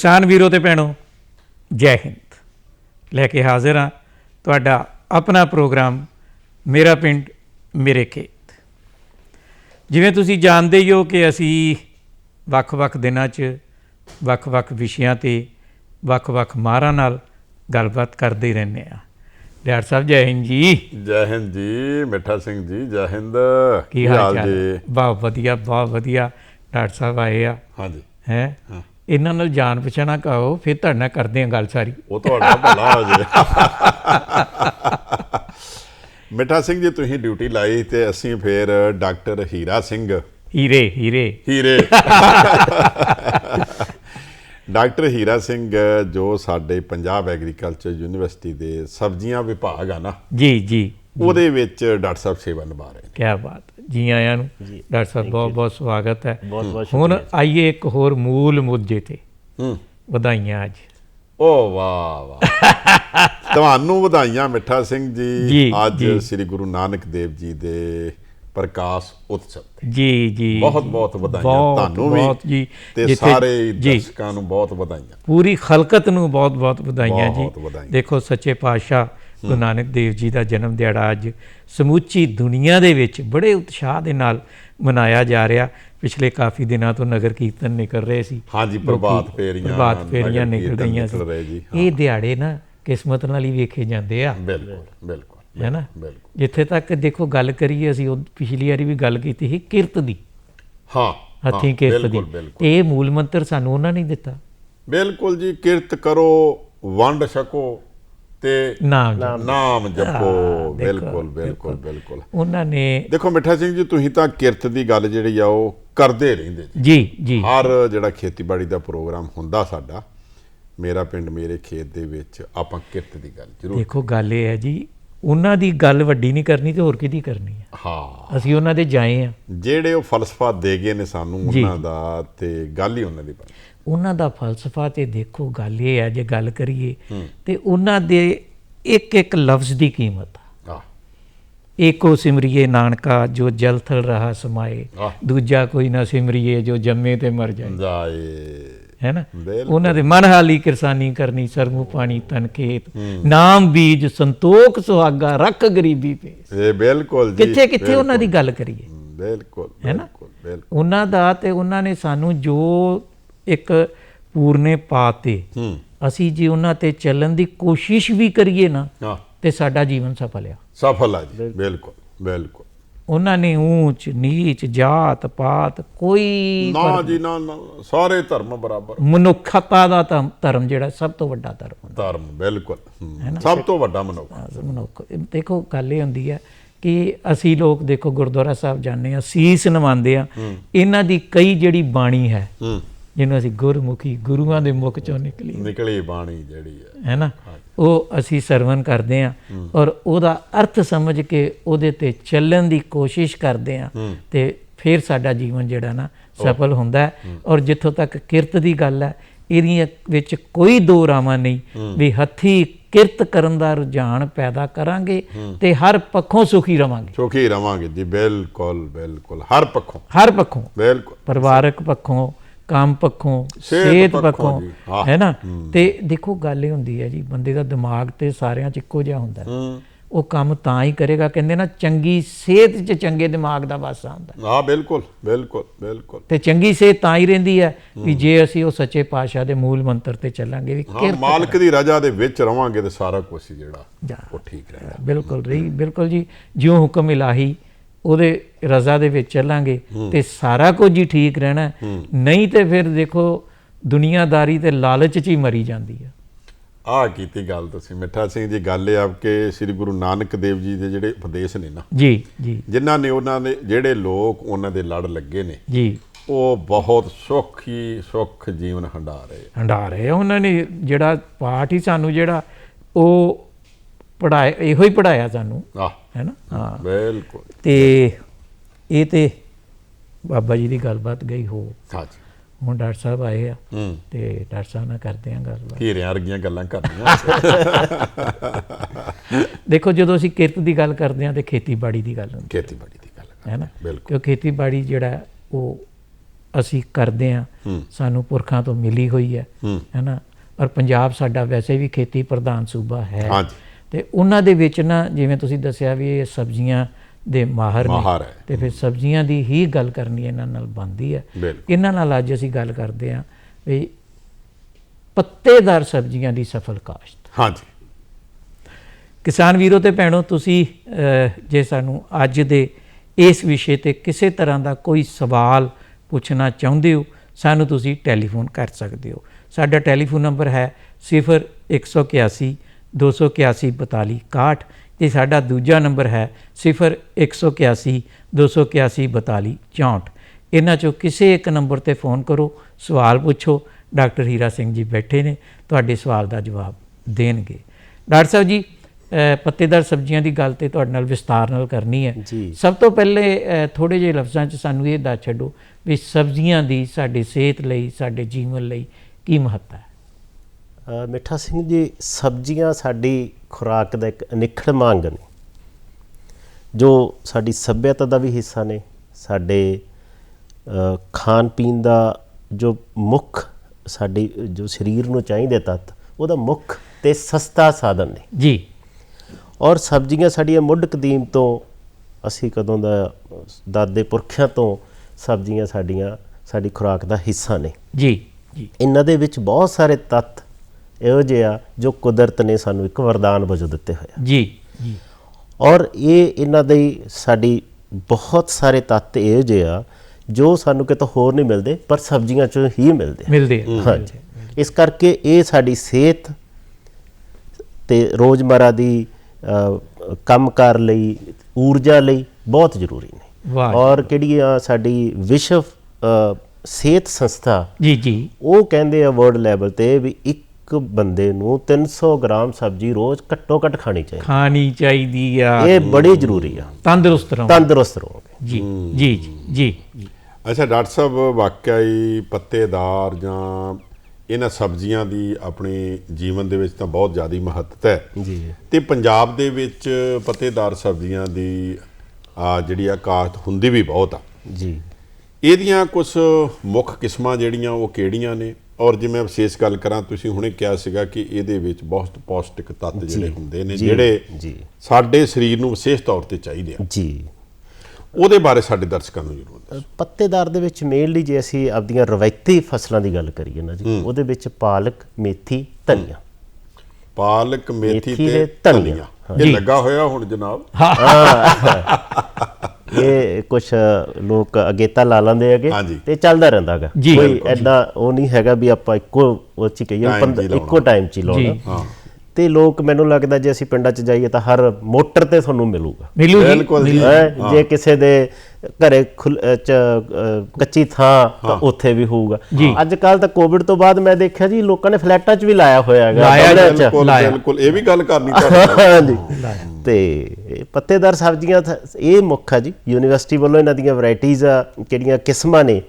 ਕਿਸਾਨ ਵੀਰੋ ਤੇ ਭੈਣੋ ਜੈ ਹਿੰਦ। ਲੈ ਕੇ ਹਾਜ਼ਰ ਹਾਂ ਤੁਹਾਡਾ ਆਪਣਾ ਪ੍ਰੋਗਰਾਮ ਮੇਰਾ ਪਿੰਡ ਮੇਰੇ ਖੇਤ। ਜਿਵੇਂ ਤੁਸੀਂ ਜਾਣਦੇ ਹੀ ਹੋ ਕਿ ਅਸੀਂ ਵੱਖ-ਵੱਖ ਦਿਨਾਂ 'ਚ ਵੱਖ-ਵੱਖ ਵਿਸ਼ਿਆਂ ਤੇ ਵੱਖ-ਵੱਖ ਮਾਹਰਾਂ ਨਾਲ ਗੱਲਬਾਤ ਕਰਦੇ ਰਹਿੰਦੇ ਆ ਡਾਕਟਰ ਸਾਹਿਬ ਜੈ ਹਿੰਦ ਜੀ। ਜੈ ਹਿੰਦ ਜੀ ਮਿੱਠਾ ਸਿੰਘ ਜੀ ਜੈ ਹਿੰਦ। ਕੀ ਹਾਲ ਚਾਲ? ਬਹੁਤ ਵਧੀਆ ਬਹੁਤ ਵਧੀਆ। ਡਾਕਟਰ ਸਾਹਿਬ ਆਏ ਆ। ਹਾਂਜੀ। ਹੈ? ਹਾਂ। ਇਹਨਾਂ ਨਾਲ ਜਾਣ ਪਛਾਣਾ ਕਹੋ ਫਿਰ ਤੁਹਾਡੇ ਨਾਲ ਕਰਦੇ ਆ ਗੱਲ ਸਾਰੀ। ਉਹ ਤੁਹਾਡਾ ਭਲਾ ਹੋ ਜੇ। ਮਿੱਠਾ ਸਿੰਘ ਜੀ ਤੁਸੀਂ ਡਿਊਟੀ ਲਾਈ ਤੇ ਅਸੀਂ ਫੇਰ ਡਾਕਟਰ ਹੀਰਾ ਸਿੰਘ। ਹੀਰੇ ਹੀਰੇ। ਹੀਰੇ। ਡਾਕਟਰ ਹੀਰਾ ਸਿੰਘ ਜੋ ਸਾਡੇ ਪੰਜਾਬ ਐਗਰੀਕਲਚਰ ਯੂਨੀਵਰਸਿਟੀ ਦੇ ਸਬਜ਼ੀਆਂ ਵਿਭਾਗ ਆ ਨਾ ਜੀ ਜੀ। ਉਹਦੇ ਵਿੱਚ ਡਾਕਟਰ ਸਾਹਿਬ ਸੇਵਾ ਨਿਭਾ ਰਹੇ ਨੇ। ਕੀ ਬਾਤ। ਜੀ ਆਇਆਂ ਨੂੰ। ਡਾਕਟਰ ਸਾਹਿਬ ਬਹੁਤ ਬਹੁਤ ਸਵਾਗਤ ਹੈ। ਹੁਣ ਆਈਏ ਇੱਕ ਹੋਰ ਮੂਲ ਮੁੱਦੇ ਤੇ। ਹੂੰ। ਵਧਾਈਆਂ ਅੱਜ। ਓ ਵਾਹ ਵਾਹ। ਤੁਹਾਨੂੰ ਵਧਾਈਆਂ ਮਿੱਠਾ ਸਿੰਘ ਜੀ, ਅੱਜ। ਸ੍ਰੀ ਗੁਰੂ ਨਾਨਕ ਦੇਵ ਜੀ ਦੇ ਪ੍ਰਕਾਸ਼ ਉਤਸਵ ਤੇ। ਜੀ ਜੀ। ਬਹੁਤ ਬਹੁਤ ਵਧਾਈਆਂ ਤੁਹਾਨੂੰ ਵੀ ਬਹੁਤ ਜੀ। ਤੇ ਸਾਰੇ ਦਰਸ਼ਕਾਂ ਨੂੰ ਬਹੁਤ ਵਧਾਈਆਂ। ਪੂਰੀ ਖਲਕਤ ਨੂੰ ਬਹੁਤ ਬਹੁਤ ਵਧਾਈਆਂ ਜੀ। ਦੇਖੋ ਸੱਚੇ ਪਾਤਸ਼ਾਹ ਗੁਰੂ ਨਾਨਕ ਦੇਵ ਜੀ ਦਾ ਜਨਮ ਦਿਹਾੜਾ ਅੱਜ ਸਮੁੱਚੀ ਦੁਨੀਆ ਦੇ ਵਿੱਚ ਬੜੇ ਉਤਸ਼ਾਹ ਦੇ ਨਾਲ ਮਨਾਇਆ ਜਾ ਰਿਹਾ। ਪਿਛਲੇ ਕਾਫੀ ਦਿਨਾਂ ਤੋਂ ਨਗਰ ਕੀਰਤਨ ਨਿਕਲ ਰਹੇ ਸੀ। ਹਾਂਜੀ ਪ੍ਰਭਾਤ ਫੇਰੀਆਂ ਪ੍ਰਭਾਤ ਫੇਰੀਆਂ ਨਿਕਲ ਰਹੀਆਂ ਸੀ ਇਹ ਦਿਹਾੜੇ ਨਾ ਕਿਸਮਤ ਨਾਲ ਹੀ ਵੇਖੇ ਜਾਂਦੇ ਆ। ਬਿਲਕੁਲ ਬਿਲਕੁਲ ਹੈ ਨਾ? ਬਿਲਕੁਲ। ਜਿੱਥੇ ਤੱਕ ਦੇਖੋ ਗੱਲ ਕਰੀਏ ਅਸੀਂ ਉਹ ਪਿਛਲੀ ਵਾਰੀ ਵੀ ਗੱਲ ਕੀਤੀ ਸੀ ਕਿਰਤ ਦੀ। ਹਾਂ ਹੱਥੀਂ ਕਿਰਤ ਦੀ। ਇਹ ਮੂਲ ਮੰਤਰ ਸਾਨੂੰ ਉਹਨਾਂ ਨੇ ਦਿੱਤਾ। ਬਿਲਕੁਲ ਜੀ ਕਿਰਤ ਕਰੋ ਵੰਡ ਛਕੋ ਤੇ ਨਾਮ। ਨਾਮ ਜਪੋ। ਬਿਲਕੁਲ ਬਿਲਕੁਲ ਬਿਲਕੁਲ। ਉਹਨਾਂ ਨੇ ਦੇਖੋ ਮਿੱਠਾ ਸਿੰਘ ਜੀ ਤੁਸੀਂ ਤਾਂ ਕਿਰਤ ਦੀ ਗੱਲ ਜਿਹੜੀ ਆ ਉਹ ਕਰਦੇ ਰਹਿੰਦੇ ਜੀ। ਜੀ ਹਰ ਜਿਹੜਾ ਖੇਤੀਬਾੜੀ ਦਾ ਪ੍ਰੋਗਰਾਮ ਹੁੰਦਾ ਸਾਡਾ ਮੇਰਾ ਪਿੰਡ ਮੇਰੇ ਖੇਤ ਦੇ ਵਿੱਚ ਆਪਾਂ ਕਿਰਤ ਦੀ ਗੱਲ ਜ਼ਰੂਰ ਦੇਖੋ ਗੱਲ ਇਹ ਹੈ ਜੀ ਉਹਨਾਂ ਦੀ ਗੱਲ ਵੱਡੀ ਨਹੀਂ ਕਰਨੀ ਤੇ ਹੋਰ ਕਿਹਦੀ ਕਰਨੀ ਹੈ ਹਾਂ। ਅਸੀਂ ਉਹਨਾਂ ਦੇ ਜਾਏ ਆ। ਜਿਹੜੇ ਉਹ ਫਲਸਫਾ ਦੇ ਗਏ ਨੇ ਸਾਨੂੰ। ਉਹਨਾਂ ਦਾ ਤੇ ਗੱਲ ਹੀ ਉਹਨਾਂ ਦੀ ਬਣੀ ਉਹਨਾਂ ਦਾ ਫਲਸਫਾ ਤੇ ਦੇਖੋ ਗੱਲ ਇਹ ਹੈ ਜੇ ਗੱਲ ਕਰੀਏ ਤੇ ਉਹਨਾਂ ਦੇ ਇੱਕ ਇੱਕ ਲਫ਼ਜ਼ ਦੀ ਕੀਮਤ ਆ। ਏਕੋ ਸਿਮਰਿਏ ਨਾਨਕਾ ਜੋ ਜਲ ਥਲ ਰਹਾ ਸਮਾਏ। ਦੂਜਾ ਕੋਈ ਨਾ ਸਿਮਰਿਏ ਜੋ ਜੰਮੇ ਤੇ ਮਰ ਜਾਏ। ਹੈ ਨਾ। ਉਹਨਾਂ ਦੇ ਮਨ ਹਾਲੀ ਕਿਰਸਾਨੀ ਕਰਨੀ ਸਰਮੂ ਪਾਣੀ ਤਨ ਖੇਤ। ਨਾਮ ਬੀਜ ਸੰਤੋਖ ਸੁਹਾਗਾ ਰੱਖ ਗਰੀਬੀ ਪੇ ਇਹ ਬਿਲਕੁਲ ਜੀ ਕਿੱਥੇ ਕਿੱਥੇ ਉਹਨਾਂ ਦੀ ਗੱਲ ਕਰੀਏ? ਬਿਲਕੁਲ ਹੈ ਨਾ? ਬਿਲਕੁਲ ਬਿਲਕੁਲ। ਉਹਨਾਂ ਦਾ ਤੇ ਉਹਨਾਂ ਨੇ ਸਾਨੂੰ ਜੋ ਇੱਕ ਪੂਰਨੇ ਪਾਤੇ ਹੂੰ। ਅਸੀਂ ਜੇ ਉਹਨਾਂ ਤੇ ਚੱਲਣ ਦੀ ਕੋਸ਼ਿਸ਼ ਵੀ ਕਰੀਏ ਨਾ ਤੇ ਸਾਡਾ ਜੀਵਨ ਸਫਲ ਆ। ਸਫਲ ਆ ਜੀ। ਬਿਲਕੁਲ। ਬਿਲਕੁਲ ਉਹਨਾਂ ਨੇ ਊਚ ਨੀਚ ਜਾਤ ਪਾਤ ਕੋਈ ਨਾ ਜੀ ਨਾ ਨਾ, ਸਾਰੇ ਧਰਮ ਬਰਾਬਰ। ਮਨੁੱਖਤਾ ਦਾ ਧਰਮ- ਧਰਮ ਜਿਹੜਾ ਸਭ ਤੋਂ ਵੱਡਾ ਧਰਮ ਹੁੰਦਾ। ਧਰਮ ਬਿਲਕੁਲ। ਸਭ ਤੋਂ ਵੱਡਾ ਮਨੁੱਖ। ਮਨੁੱਖ। ਦੇਖੋ ਗੱਲ ਇਹ ਹੁੰਦੀ ਹੈ ਕਿ ਅਸੀਂ ਲੋਕ ਦੇਖੋ ਗੁਰਦੁਆਰਾ ਸਾਹਿਬ ਜਾਂਦੇ ਆ ਸੀਸ ਨਵਾਉਂਦੇ ਆ ਇਹਨਾਂ ਦੀ ਕਈ ਜਿਹੜੀ ਬਾਣੀ ਹੈ ਹੂੰ। ਜਿਹਨੂੰ ਅਸੀਂ ਗੁਰਮੁਖੀ ਗੁਰੂਆਂ ਦੇ ਮੁਖ ਚੋਂ ਨਿਕਲੀ ਨਿਕਲੀ ਬਾਣੀ ਜਿਹੜੀ ਹੈ। ਹੈ ਨਾ? ਉਹ ਅਸੀਂ ਸਰਵਨ ਕਰਦੇ ਆ ਔਰ ਉਹਦਾ ਅਰਥ ਸਮਝ ਕੇ ਉਹਦੇ ਤੇ ਚੱਲਣ ਦੀ ਕੋਸ਼ਿਸ਼ ਕਰਦੇ ਆ ਤੇ ਫਿਰ ਸਾਡਾ ਜੀਵਨ ਜਿਹੜਾ ਨਾ ਸਫਲ ਹੁੰਦਾ ਹੈ। ਔਰ ਜਿੱਥੋਂ ਤੱਕ ਕਿਰਤ ਦੀ ਗੱਲ ਹੈ ਇਹਦੀਆਂ ਵਿੱਚ ਕੋਈ ਦੋ ਰਾਵਾਂ ਨਹੀਂ ਵੀ ਹੱਥੀ ਕਿਰਤ ਕਰਨ ਦਾ ਰੁਝਾਨ ਪੈਦਾ ਕਰਾਂਗੇ ਤੇ ਹਰ ਪੱਖੋਂ ਸੁਖੀ ਰਵਾਂਗੇ। ਸੁਖੀ ਰਵਾਂਗੇ ਜੀ ਬਿਲਕੁਲ ਬਿਲਕੁਲ ਹਰ ਪੱਖੋਂ। ਹਰ ਪੱਖੋਂ। ਬਿਲਕੁਲ। ਪਰਿਵਾਰਕ ਪੱਖੋਂ ਕੰਮ ਪੱਖੋਂ ਸਿਹਤ ਪੱਖੋਂ ਹਾਂ। ਨਾ? ਤੇ ਦੇਖੋ ਗੱਲ ਇਹ ਹੁੰਦੀ ਹੈ ਜੀ ਬੰਦੇ ਦਾ ਦਿਮਾਗ ਤੇ ਸਾਰਿਆਂ 'ਚ ਇੱਕੋ ਜਿਹਾ ਹੁੰਦਾ ਉਹ ਕੰਮ ਤਾਂ ਹੀ ਕਰੇਗਾ ਕਹਿੰਦੇ ਨਾ ਚੰਗੀ ਸਿਹਤ 'ਚ ਚੰਗੇ ਦਿਮਾਗ ਦਾ ਵਾਸਾ ਹੁੰਦਾ ਹੈ। ਬਿਲਕੁਲ ਬਿਲਕੁਲ ਬਿਲਕੁਲ। ਤੇ ਚੰਗੀ ਸਿਹਤ ਤਾਂ ਹੀ ਰਹਿੰਦੀ ਹੈ ਵੀ ਜੇ ਅਸੀਂ ਉਹ ਸੱਚੇ ਪਾਤਸ਼ਾਹ ਦੇ ਮੂਲ ਮੰਤਰ ਤੇ ਚੱਲਾਂਗੇ ਵੀ ਹਾਂ ਮਾਲਕ ਦੀ ਰਜ਼ਾ ਦੇ ਵਿੱਚ ਰਵਾਂਗੇ ਤੇ ਸਾਰਾ ਕੁਝ ਜਿਹੜਾ। ਉਹ ਠੀਕ ਰਹੇਗਾ ਬਿਲਕੁਲ ਰਹੀ ਬਿਲਕੁਲ ਜੀ ਜਿਉਂ ਹੁਕਮ ਇਲਾਹੀ ਉਹਦੇ ਰਜ਼ਾ ਦੇ ਵਿੱਚ ਚੱਲਾਂਗੇ ਤੇ ਸਾਰਾ ਕੁਝ ਹੀ ਠੀਕ ਰਹਿਣਾ। ਨਹੀਂ ਤੇ ਫਿਰ ਦੇਖੋ ਦੁਨੀਆਦਾਰੀ ਤੇ ਲਾਲਚ 'ਚ ਹੀ ਮਰੀ ਜਾਂਦੀ ਹੈ ਆਹ ਕੀਤੀ ਗੱਲ ਤੁਸੀਂ। ਮਿੱਠਾ ਸਿੰਘ ਜੀ ਗੱਲ ਇਹ ਆ ਕਿ ਸ੍ਰੀ ਗੁਰੂ ਨਾਨਕ ਦੇਵ ਜੀ ਦੇ ਜਿਹੜੇ ਉਪਦੇਸ਼ ਨੇ ਨਾ ਜੀ ਜੀ। ਜਿਨ੍ਹਾਂ ਨੇ ਉਹਨਾਂ ਦੇ ਜਿਹੜੇ ਲੋਕ ਉਹਨਾਂ ਦੇ ਲੜ ਲੱਗੇ ਨੇ ਜੀ। ਉਹ ਬਹੁਤ ਸੁਖੀ ਸੁਖ ਜੀਵਨ ਹੰਡਾ ਰਹੇ ਹੰਡਾ ਰਹੇ ਆ। ਉਹਨਾਂ ਨੇ ਜਿਹੜਾ ਪਾਠ ਹੀ ਸਾਨੂੰ ਜਿਹੜਾ ਉਹ ਪੜਾਇਆ ਇਹੋ ਹੀ ਪੜਾਇਆ ਸਾਨੂੰ ਆਹ ਹੈ ਨਾ? ਹਾਂ। ਬਿਲਕੁਲ। ਤੇ ਇਹ ਤੇ ਬਾਬਾ ਜੀ ਦੀ ਗੱਲਬਾਤ ਗਈ ਹੋ। ਹਾਂਜੀ। ਹੁਣ ਡਾਕਟਰ ਸਾਹਿਬ ਆਏ ਆ ਹੂੰ। ਤੇ ਡਾਕਟਰ ਸਾਹਿਬ ਨਾਲ ਕਰਦੇ ਆ ਗੱਲਬਾਤ। ਹੀਰਿਆਂ ਵਰਗੀਆਂ ਗੱਲਾਂ ਕਰਨੀਆਂ। ਦੇਖੋ ਜਦੋਂ ਅਸੀਂ ਕਿਰਤ ਦੀ ਗੱਲ ਕਰਦੇ ਆ ਤੇ ਖੇਤੀਬਾੜੀ ਦੀ ਗੱਲ ਹੁੰਦੀ ਖੇਤੀਬਾੜੀ ਦੀ ਗੱਲ ਹੈ ਨਾ? ਬਿਲਕੁਲ। ਕਿਉਂ ਖੇਤੀਬਾੜੀ ਜਿਹੜਾ ਹੈ, ਉਹ ਅਸੀਂ ਕਰਦੇ ਆ ਸਾਨੂੰ ਪੁਰਖਾਂ ਤੋਂ ਮਿਲੀ ਹੋਈ ਹੈ। ਹੈਨਾ ਔਰ ਪੰਜਾਬ ਸਾਡਾ ਵੈਸੇ ਵੀ ਖੇਤੀ ਪ੍ਰਧਾਨ ਸੂਬਾ ਹੈ। ਹਾਂਜੀ। ਤੇ ਉਹਨਾਂ ਦੇ ਵਿੱਚ ਨਾ ਜਿਵੇਂ ਤੁਸੀਂ ਦੱਸਿਆ ਵੀ ਇਹ ਸਬਜ਼ੀਆਂ ਦੇ ਮਾਹਰ ਨੇ। ਤੇ ਫਿਰ ਸਬਜ਼ੀਆਂ ਦੀ ਹੀ ਗੱਲ ਕਰਨੀ ਇਹਨਾਂ ਨਾਲ ਬਣਦੀ ਹੈ। ਇਹਨਾਂ ਨਾਲ ਅੱਜ ਅਸੀਂ ਗੱਲ ਕਰਦੇ ਹਾਂ ਵੀ ਪੱਤੇਦਾਰ ਸਬਜ਼ੀਆਂ ਦੀ ਸਫਲ ਕਾਸ਼ਤ ਹਾਂਜੀ ਕਿਸਾਨ ਵੀਰੋ ਤੇ ਭੈਣੋ ਤੁਸੀਂ ਜੇ ਸਾਨੂੰ ਅੱਜ ਦੇ ਇਸ ਵਿਸ਼ੇ ਤੇ ਕਿਸੇ ਤਰ੍ਹਾਂ ਦਾ ਕੋਈ ਸਵਾਲ ਪੁੱਛਣਾ ਚਾਹੁੰਦੇ ਹੋ ਸਾਨੂੰ ਤੁਸੀਂ ਟੈਲੀਫੋਨ ਕਰ ਸਕਦੇ ਹੋ ਸਾਡਾ ਟੈਲੀਫੋਨ ਨੰਬਰ ਹੈ 0181 281 42 61 ਤੇ ਸਾਡਾ ਦੂਜਾ ਨੰਬਰ ਹੈ 0181 281 42 64 ਇਹਨਾਂ ਚੋਂ ਕਿਸੇ ਇੱਕ ਨੰਬਰ ਤੇ ਫੋਨ ਕਰੋ ਸਵਾਲ ਪੁੱਛੋ ਡਾਕਟਰ ਹੀਰਾ ਸਿੰਘ ਜੀ ਬੈਠੇ ਨੇ ਤੁਹਾਡੇ ਸਵਾਲ ਦਾ ਜਵਾਬ ਦੇਣਗੇ। ਡਾਕਟਰ ਸਾਹਿਬ ਜੀ ਪੱਤੇਦਾਰ ਸਬਜ਼ੀਆਂ ਦੀ ਗੱਲ ਤੇ ਤੁਹਾਡੇ ਨਾਲ ਵਿਸਤਾਰ ਨਾਲ ਕਰਨੀ ਹੈ। ਸਭ ਤੋਂ ਪਹਿਲੇ ਥੋੜੇ ਜਿਹੇ ਲਫ਼ਜ਼ਾਂ 'ਚ ਸਾਨੂੰ ਇਹ ਦੱਸ ਛੱਡੋ ਵੀ ਸਬਜ਼ੀਆਂ ਦੀ ਸਾਡੀ ਸਿਹਤ ਲਈ ਸਾਡੇ ਜੀਵਨ ਲਈ ਕੀ ਮਹੱਤਤਾ ਹੈ। ਮਿੱਠਾ ਸਿੰਘ ਜੀ ਸਬਜ਼ੀਆਂ ਸਾਡੀ ਖੁਰਾਕ ਦਾ ਇੱਕ ਅਨਿੱਖੜਵਾਂ ਅੰਗ ਨੇ। ਜੋ ਸਾਡੀ ਸੱਭਿਅਤਾ ਦਾ ਵੀ ਹਿੱਸਾ ਨੇ ਸਾਡੇ ਖਾਣ ਪੀਣ ਦਾ ਜੋ ਮੁੱਖ ਸਾਡੀ ਜੋ ਸਰੀਰ ਨੂੰ ਚਾਹੀਦੇ ਤੱਤ ਉਹਦਾ ਮੁੱਖ ਤੇ ਸਸਤਾ ਸਾਧਨ ਨੇ। ਜੀ। ਔਰ ਸਬਜ਼ੀਆਂ ਸਾਡੀਆਂ ਮੁੱਢ ਕਦੀਮ ਤੋਂ ਅਸੀਂ ਕਦੋਂ ਦਾ ਦਾਦੇ ਪੁਰਖਿਆਂ ਤੋਂ ਸਬਜ਼ੀਆਂ ਸਾਡੀਆਂ ਸਾਡੀ ਖੁਰਾਕ ਦਾ ਹਿੱਸਾ ਨੇ। ਜੀ ਜੀ। ਇਹਨਾਂ ਦੇ ਵਿੱਚ ਬਹੁਤ ਸਾਰੇ ਤੱਤ ਇਹੋ ਜਿਹੇ ਆ ਜੋ ਕੁਦਰਤ ਨੇ ਸਾਨੂੰ ਇੱਕ ਵਰਦਾਨ ਵਜੋਂ ਦਿੱਤੇ ਹੋਏ ਆ। ਜੀ ਜੀ। ਔਰ ਇਹ ਇਹਨਾਂ ਦੇ ਸਾਡੀ ਬਹੁਤ ਸਾਰੇ ਤੱਤ ਇਹੋ ਜਿਹੇ ਆ ਜੋ ਸਾਨੂੰ ਕਿਤੋਂ ਹੋਰ ਨਹੀਂ ਮਿਲਦੇ ਪਰ ਸਬਜ਼ੀਆਂ ਚੋਂ ਹੀ ਮਿਲਦੇ ਮਿਲਦੇ ਹਾਂਜੀ। ਇਸ ਕਰਕੇ ਇਹ ਸਾਡੀ ਸਿਹਤ ਤੇ ਰੋਜ਼ਮਰਾ ਦੀ ਅ, ਕੰਮਕਾਰ ਲਈ ਊਰਜਾ ਲਈ ਬਹੁਤ ਜ਼ਰੂਰੀ ਨੇ। ਔਰ ਕਿਹੜੀ ਆ ਸਾਡੀ ਵਿਸ਼ਵ ਸਿਹਤ ਸੰਸਥਾ ਜੀ ਜੀ। ਉਹ ਕਹਿੰਦੇ ਆ ਵਰਲਡ ਲੈਵਲ ਤੇ ਵੀ ਇੱਕ ਬੰਦੇ ਨੂੰ 300 ਗ੍ਰਾਮ ਸਬਜ਼ੀ ਰੋਜ਼ ਘੱਟੋ ਘੱਟ ਖਾਣੀ ਚਾਹੀਦੀ। ਖਾਣੀ ਚਾਹੀਦੀ ਆ। ਇਹ ਬੜੀ ਜ਼ਰੂਰੀ ਆ। ਤੰਦਰੁਸਤ ਰਹੋ। ਤੰਦਰੁਸਤ ਰਹੋਗੇ ਜੀ ਜੀ ਜੀ ਜੀ। ਜੀ ਅੱਛਾ ਡਾਕਟਰ ਸਾਹਿਬ ਵਾਕਿਆ ਹੀ ਪੱਤੇਦਾਰ ਜਾਂ ਇਹਨਾਂ ਸਬਜ਼ੀਆਂ ਦੀ ਆਪਣੇ ਜੀਵਨ ਦੇ ਵਿੱਚ ਤਾਂ ਬਹੁਤ ਜ਼ਿਆਦਾ ਮਹੱਤਤਾ ਹੈ। ਜੀ। ਤੇ ਪੰਜਾਬ ਦੇ ਵਿੱਚ ਪੱਤੇਦਾਰ ਸਬਜ਼ੀਆਂ ਦੀ ਆ ਜਿਹੜੀ ਆ ਕਾਸ਼ਤ ਹੁੰਦੀ ਵੀ ਬਹੁਤ ਆ। ਜੀ। ਇਹਦੀਆਂ ਕੁਝ ਮੁੱਖ ਕਿਸਮਾਂ ਜਿਹੜੀਆਂ ਉਹ ਕਿਹੜੀਆਂ ਨੇ? ਔਰ ਜਿਵੇਂ ਵਿਸ਼ੇਸ਼ ਗੱਲ ਕਰਾਂ ਤੁਸੀਂ ਹੁਣੇ ਕਿਹਾ ਸੀਗਾ ਕਿ ਇਹਦੇ ਵਿੱਚ ਬਹੁਤ ਪੌਸ਼ਟਿਕ ਤੱਤ ਜਿਹੜੇ ਹੁੰਦੇ ਨੇ ਜੀ, ਜਿਹੜੇ ਜੀ। ਸਾਡੇ ਸਰੀਰ ਨੂੰ ਵਿਸ਼ੇਸ਼ ਤੌਰ ਤੇ ਚਾਹੀਦੇ ਆ। ਜੀ। ਉਹਦੇ ਬਾਰੇ ਸਾਡੇ ਦਰਸ਼ਕਾਂ ਨੂੰ ਜ਼ਰੂਰ ਦੱਸੋ। ਪੱਤੇਦਾਰ ਦੇ ਵਿੱਚ ਮੇਨਲੀ ਜੇ ਅਸੀਂ ਆਪਦੀਆਂ ਰਵਾਇਤੀ ਫਸਲਾਂ ਦੀ ਗੱਲ ਕਰੀਏ ਨਾ ਜੀ ਉਹਦੇ ਵਿੱਚ ਪਾਲਕ ਮੇਥੀ ਧਨੀਆ। ਪਾਲਕ ਮੇਥੀ ਤੇ ਧਨੀਆ। ਇਹ ਲੱਗਾ ਹੋਇਆ ਹੁਣ ਜਨਾਬ? ਇਹ ਕੁਝ ਲੋਕ ਅਗੇਤਾ ਲਾ ਲੈਂਦੇ ਹੈਗੇ। ਤੇ ਚੱਲਦਾ ਰਹਿੰਦਾ ਹੈਗਾ ਜੀ, ਕੋਈ ਐਡਾ ਉਹ ਨਹੀਂ ਹੈਗਾ ਵੀ ਆਪਾਂ ਇੱਕੋ ਉਹ ਚ ਕਹੀਏ। ਇੱਕੋ ਟਾਈਮ ਚ ਲਾਉਣਾ। ਹਾਂ। ਤੇ ਲੋਕ ਮੈਨੂੰ ਲੱਗਦਾ ਜੇ ਅਸੀਂ ਪਿੰਡਾਂ ਚ ਜਾਈਏ ਤਾਂ ਹਰ ਮੋਟਰ ਤੇ ਤੁਹਾਨੂੰ ਮਿਲੂਗਾ। ਮਿਲੂ ਜੀ। ਬਿਲਕੁਲ ਜੀ ਜੇ ਕਿਸੇ ਦੇ ਘਰੇ ਕੱਚੀ ਥਾਂ ਤਾਂ ਉੱਥੇ ਵੀ ਹੋਊਗਾ। ਅੱਜ ਕੱਲ ਤਾਂ ਕੋਵਿਡ ਤੋਂ ਬਾਅਦ ਮੈਂ ਦੇਖਿਆ ਜੀ ਲੋਕਾਂ ਨੇ ਫਲੈਟਾਂ 'ਚ ਵੀ ਲਾਇਆ ਹੋਇਆ ਹੈਗਾ। ਬਿਲਕੁਲ ਇਹ ਵੀ ਗੱਲ ਕਰਨੀ ਹਾਂਜੀ। ਤੇ ਪੱਤੇਦਾਰ ਸਬਜ਼ੀਆਂ ਇਹ ਮੁੱਖ ਆ ਜੀ ਯੂਨੀਵਰਸਿਟੀ ਵੱਲੋਂ ਇਹਨਾਂ ਦੀਆਂ ਵੈਰਾਈਟੀਆਂ ਆ ਕਿਹੜੀਆਂ ਕਿਸਮਾਂ ਨੇ।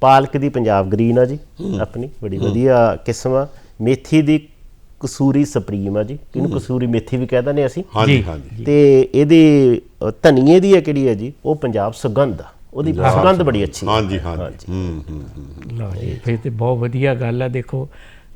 ਪਾਲਕ ਦੀ ਪੰਜਾਬ ਗ੍ਰੀਨ ਆ ਜੀ ਆਪਣੀ ਬੜੀ ਵਧੀਆ ਕਿਸਮ ਆ। ਮੇਥੀ ਦੀ ਕਸੂਰੀ ਸੁਪਰੀਮ ਆ ਜੀ ਕਿਹਨੂੰ ਕਸੂਰੀ ਮੇਥੀ ਵੀ ਕਹਿੰਦੇ ਨੇ ਅਸੀਂ। ਹਾਂਜੀ। ਹਾਂਜੀ। ਤੇ ਇਹਦੀ ਧਨੀਏ ਦੀ ਹੈ ਕਿਹੜੀ ਹੈ ਜੀ? ਉਹ ਪੰਜਾਬ ਸੁਗੰਧ ਆ। ਉਹਦੀ ਸੁਗੰਧ ਬੜੀ ਅੱਛੀ ਹੈ। ਹਾਂਜੀ ਹਾਂਜੀ। ਹੂੰ ਹੂੰ। ਲਓ ਜੀ ਫਿਰ ਤੇ ਬਹੁਤ ਵਧੀਆ ਗੱਲ ਹੈ ਦੇਖੋ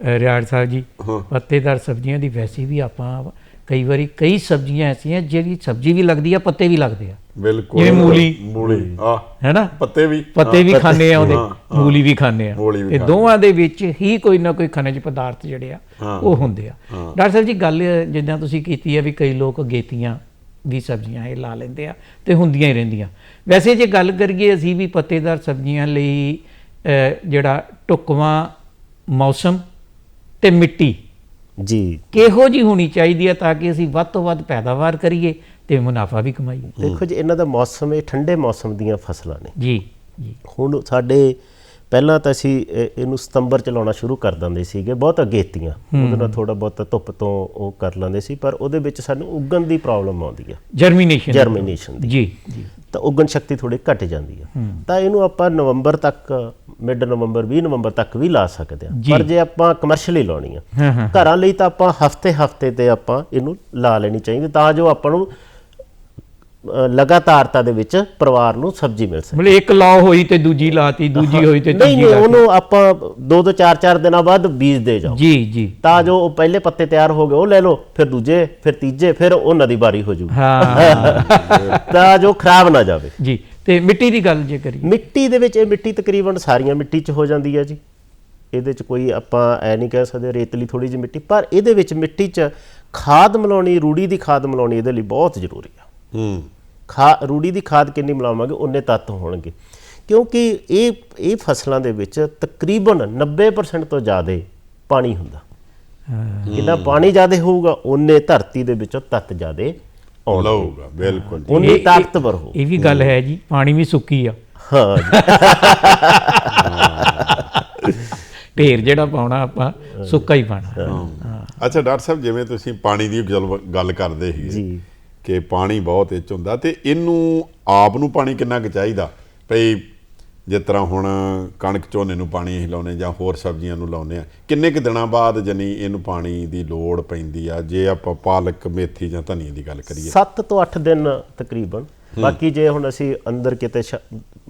ਰਿਆੜ ਸਾਹਿਬ ਜੀ ਪੱਤੇਦਾਰ ਸਬਜ਼ੀਆਂ ਦੀ ਵੈਸੀ ਵੀ ਆਪਾਂ ਕਈ ਵਾਰੀ ਕਈ ਸਬਜ਼ੀਆਂ ਐਸੀਆਂ ਜਿਹੜੀ ਸਬਜ਼ੀ ਵੀ ਲੱਗਦੀ ਆ ਪੱਤੇ ਵੀ ਲੱਗਦੇ ਆ। ਬਿਲਕੁਲ। ਜਿਵੇਂ ਮੂਲੀ। ਮੂਲੀ ਆ ਹੈਨਾ ਪੱਤੇ ਵੀ। ਪੱਤੇ ਵੀ ਖਾਂਦੇ ਆ ਉਹਦੇ। ਮੂਲੀ ਵੀ ਖਾਂਦੇ ਆ। ਤੇ ਖਾਂਦੇ ਦੋਵਾਂ ਦੇ ਵਿੱਚ ਹੀ ਕੋਈ ਨਾ ਕੋਈ ਖਣਿਜ ਪਦਾਰਥ ਜਿਹੜੇ ਆ ਉਹ ਹੁੰਦੇ ਆ। ਡਾਕਟਰ ਸਾਹਿਬ ਜੀ ਗੱਲ ਜਿੱਦਾਂ ਤੁਸੀਂ ਕੀਤੀ ਹੈ ਵੀ ਕਈ ਲੋਕ ਗੇਤੀਆਂ ਵੀ ਸਬਜ਼ੀਆਂ ਇਹ ਲਾ ਲੈਂਦੇ ਆ ਤੇ ਹੁੰਦੀਆਂ ਹੀ ਰਹਿੰਦੀਆਂ। ਵੈਸੇ ਜੇ ਗੱਲ ਕਰੀਏ ਅਸੀਂ ਵੀ ਪੱਤੇਦਾਰ ਸਬਜ਼ੀਆਂ ਲਈ ਜਿਹੜਾ ਟੁਕਵਾਂ ਮੌਸਮ ਤੇ ਮਿੱਟੀ ਜੀ। ਕਿਹੋ ਜੀ ਹੋਣੀ ਚਾਹੀਦੀ ਹੈ ਤਾਂ ਕਿ ਅਸੀਂ ਵੱਧ ਤੋਂ ਵੱਧ ਪੈਦਾਵਾਰ ਕਰੀਏ ਤੇ ਮੁਨਾਫਾ ਵੀ ਕਮਾਈਏ। ਦੇਖੋ ਜੀ ਇਹਨਾਂ ਦਾ ਮੌਸਮ ਇਹ ਠੰਡੇ ਮੌਸਮ ਦੀਆਂ ਫਸਲਾਂ ਨੇ। ਜੀ ਜੀ। ਹੁਣ ਸਾਡੇ ਪਹਿਲਾਂ ਤਾਂ ਅਸੀਂ ਇਹ- ਇਹਨੂੰ ਸਤੰਬਰ ਚ ਲਾਉਣਾ ਸ਼ੁਰੂ ਕਰ ਦਿੰਦੇ ਸੀਗੇ ਬਹੁਤ ਅਗੇਤੀਆਂ। ਉਹਦੇ ਨਾਲ ਥੋੜਾ ਬਹੁਤ ਧੁੱਪ ਤੋਂ ਉਹ ਕਰ ਲੈਂਦੇ ਸੀ ਪਰ ਉਹਦੇ ਵਿੱਚ ਸਾਨੂੰ ਉਗਣ ਦੀ ਪ੍ਰੋਬਲਮ ਆਉਂਦੀ ਹੈ ਜਰਮੀਨੇਸ਼ਨ ਜਰਮੀਨੇਸ਼ਨ ਦੀ। ਜੀ ਜੀ। ਤਾਂ ਉਗਣ ਸ਼ਕਤੀ ਥੋੜੀ ਘਟ ਜਾਂਦੀ ਹੈ। ਤਾਂ ਇਹਨੂੰ ਆਪਾਂ ਨਵੰਬਰ ਤੱਕ ਮਿਡ ਨਵੰਬਰ 20 ਨਵੰਬਰ ਤੱਕ ਵੀ ਲਾ ਸਕਦੇ ਜੀ। ਪਰ ਜੇ ਆਪਾਂ ਕਮਰਸ਼ੀਅਲੀ ਲਾਉਣੀ ਆ ਘਰਾਂ ਲਈ ਤਾਂ ਆਪਾਂ ਹਫ਼ਤੇ ਹਫ਼ਤੇ ਤੇ ਆਪਾਂ ਇਹਨੂੰ ਲਾ ਲੈਣੀ ਚਾਹੀਦੀ ਤਾਂ ਜੋ ਆਪਾਂ ਨੂੰ ਲਗਾਤਾਰਤਾ ਦੇ ਵਿੱਚ ਪਰਿਵਾਰ ਨੂੰ ਸਬਜ਼ੀ ਮਿਲ ਸਕੇ। ਮਤਲਬ ਇੱਕ ਲਾਅ ਹੋਈ ਤੇ ਦੂਜੀ ਲਾਤੀ ਦੂਜੀ ਹੋਈ ਤੇ ਨਹੀਂ ਤੀਜੀ ਨਹੀਂ ਲਾਤੀ। ਉਹਨੂੰ ਆਪਾਂ ਦੋ ਦੋ ਚਾਰ ਚਾਰ ਦਿਨਾਂ ਬਾਅਦ ਬੀਜ ਦੇ ਜਾਓ। ਜੀ ਜੀ। ਤਾਂ ਜੋ ਉਹ ਪਹਿਲੇ ਪੱਤੇ ਤਿਆਰ ਹੋ ਗਏ ਉਹ ਲੈ ਲਓ ਫਿਰ ਦੂਜੇ ਫਿਰ ਤੀਜੇ ਫਿਰ ਉਹਨਾਂ ਦੀ ਵਾਰੀ ਹੋ ਜੂ। ਹਾਂ। ਤਾਂ ਜੋ ਖਰਾਬ ਨਾ ਜਾਵੇ। ਜੀ। ਤੇ ਮਿੱਟੀ ਦੀ ਗੱਲ ਜੇ ਕਰੀ ਮਿੱਟੀ ਦੇ ਵਿੱਚ ਇਹ ਮਿੱਟੀ ਤਕਰੀਬਨ ਸਾਰੀਆਂ ਮਿੱਟੀ 'ਚ ਹੋ ਜਾਂਦੀ ਹੈ ਜੀ। ਇਹਦੇ 'ਚ ਕੋਈ ਆਪਾਂ ਐ ਨਹੀਂ ਕਹਿ ਸਕਦੇ ਰੇਤਲੀ ਥੋੜੀ ਜਿਹੀ ਮਿੱਟੀ ਪਰ ਇਹਦੇ ਵਿੱਚ ਮਿੱਟੀ 'ਚ ਖਾਦ ਮਿਲਾਉਣੀ ਰੂੜੀ ਦੀ ਖਾਦ ਮਿਲਾਉਣੀ ਇਹਦੇ ਲਈ ਬਹੁਤ ਜ਼ਰੂਰੀ ਆ। ਹੂੰ। ਖਾ ਰੂੜੀ ਦੀ ਖਾਦ ਕਿੰਨੀ ਮਿਲਾਵਾਂਗੇ ਉਨੇ ਤੱਤ ਹੋਣਗੇ। ਕਿਉਂਕਿ ਇਹ ਇਹ ਫਸਲਾਂ ਦੇ ਵਿੱਚ ਤਕਰੀਬਨ 90% ਤੋਂ ਜ਼ਿਆਦਾ ਪਾਣੀ ਹੁੰਦਾ। ਜਿੰਨਾ ਪਾਣੀ ਜ਼ਿਆਦਾ ਹੋਊਗਾ ਉਨੇ ਧਰਤੀ ਦੇ ਵਿੱਚੋਂ ਤੱਤ ਜ਼ਿਆਦਾ ਆਉਣਗੇ ਲਊਗਾ ਬਿਲਕੁਲ ਜੀ। ਉਨੀ ਇਹ- ਤਾਕਤਵਰ ਹੋ। ਇਹ ਵੀ ਗੱਲ ਹੈ ਜੀ ਪਾਣੀ ਵੀ ਸੁੱਕੀ ਆ। ਹਾਂ ਜੀ। ਢੇਰ ਜਿਹੜਾ ਪਾਉਣਾ ਆਪਾਂ ਸੁੱਕਾ ਹੀ ਪਾਣਾ ਅੱਛਾ ਡਾਕਟਰ ਸਾਹਿਬ ਜਿਵੇਂ ਤੁਸੀਂ ਪਾਣੀ ਦੀ ਗੱਲ- ਗੱਲ ਕਰਦੇ ਸੀ ਜੀ। ਕਿ ਪਾਣੀ ਬਹੁਤ ਇਹ 'ਚ ਹੁੰਦਾ ਤੇ ਇਹਨੂੰ ਆਪ ਨੂੰ ਪਾਣੀ ਕਿੰਨਾ ਕੁ ਚਾਹੀਦਾ? ਭਈ ਜਿਸ ਤਰ੍ਹਾਂ ਹੁਣ ਕਣਕ ਝੋਨੇ ਨੂੰ ਪਾਣੀ ਅਸੀਂ ਲਾਉਨੇ ਜਾਂ ਹੋਰ ਸਬਜ਼ੀਆਂ ਨੂੰ ਲਾਉਨੇ ਆ ਕਿੰਨੇ ਕੁ ਦਿਨਾਂ ਬਾਅਦ ਜਨੀ ਇਹਨੂੰ ਪਾਣੀ ਦੀ ਲੋੜ ਪੈਂਦੀ ਆ? ਜੇ ਆਪਾਂ ਪਾਲਕ ਮੇਥੀ ਜਾਂ ਧਨੀਏ ਦੀ ਗੱਲ ਕਰੀਏ। 7 ਤੋਂ 8 ਦਿਨ ਤਕਰੀਬਨ। ਬਾਕੀ ਜੇ ਹੁਣ ਅਸੀਂ ਅੰਦਰ ਕਿਤੇ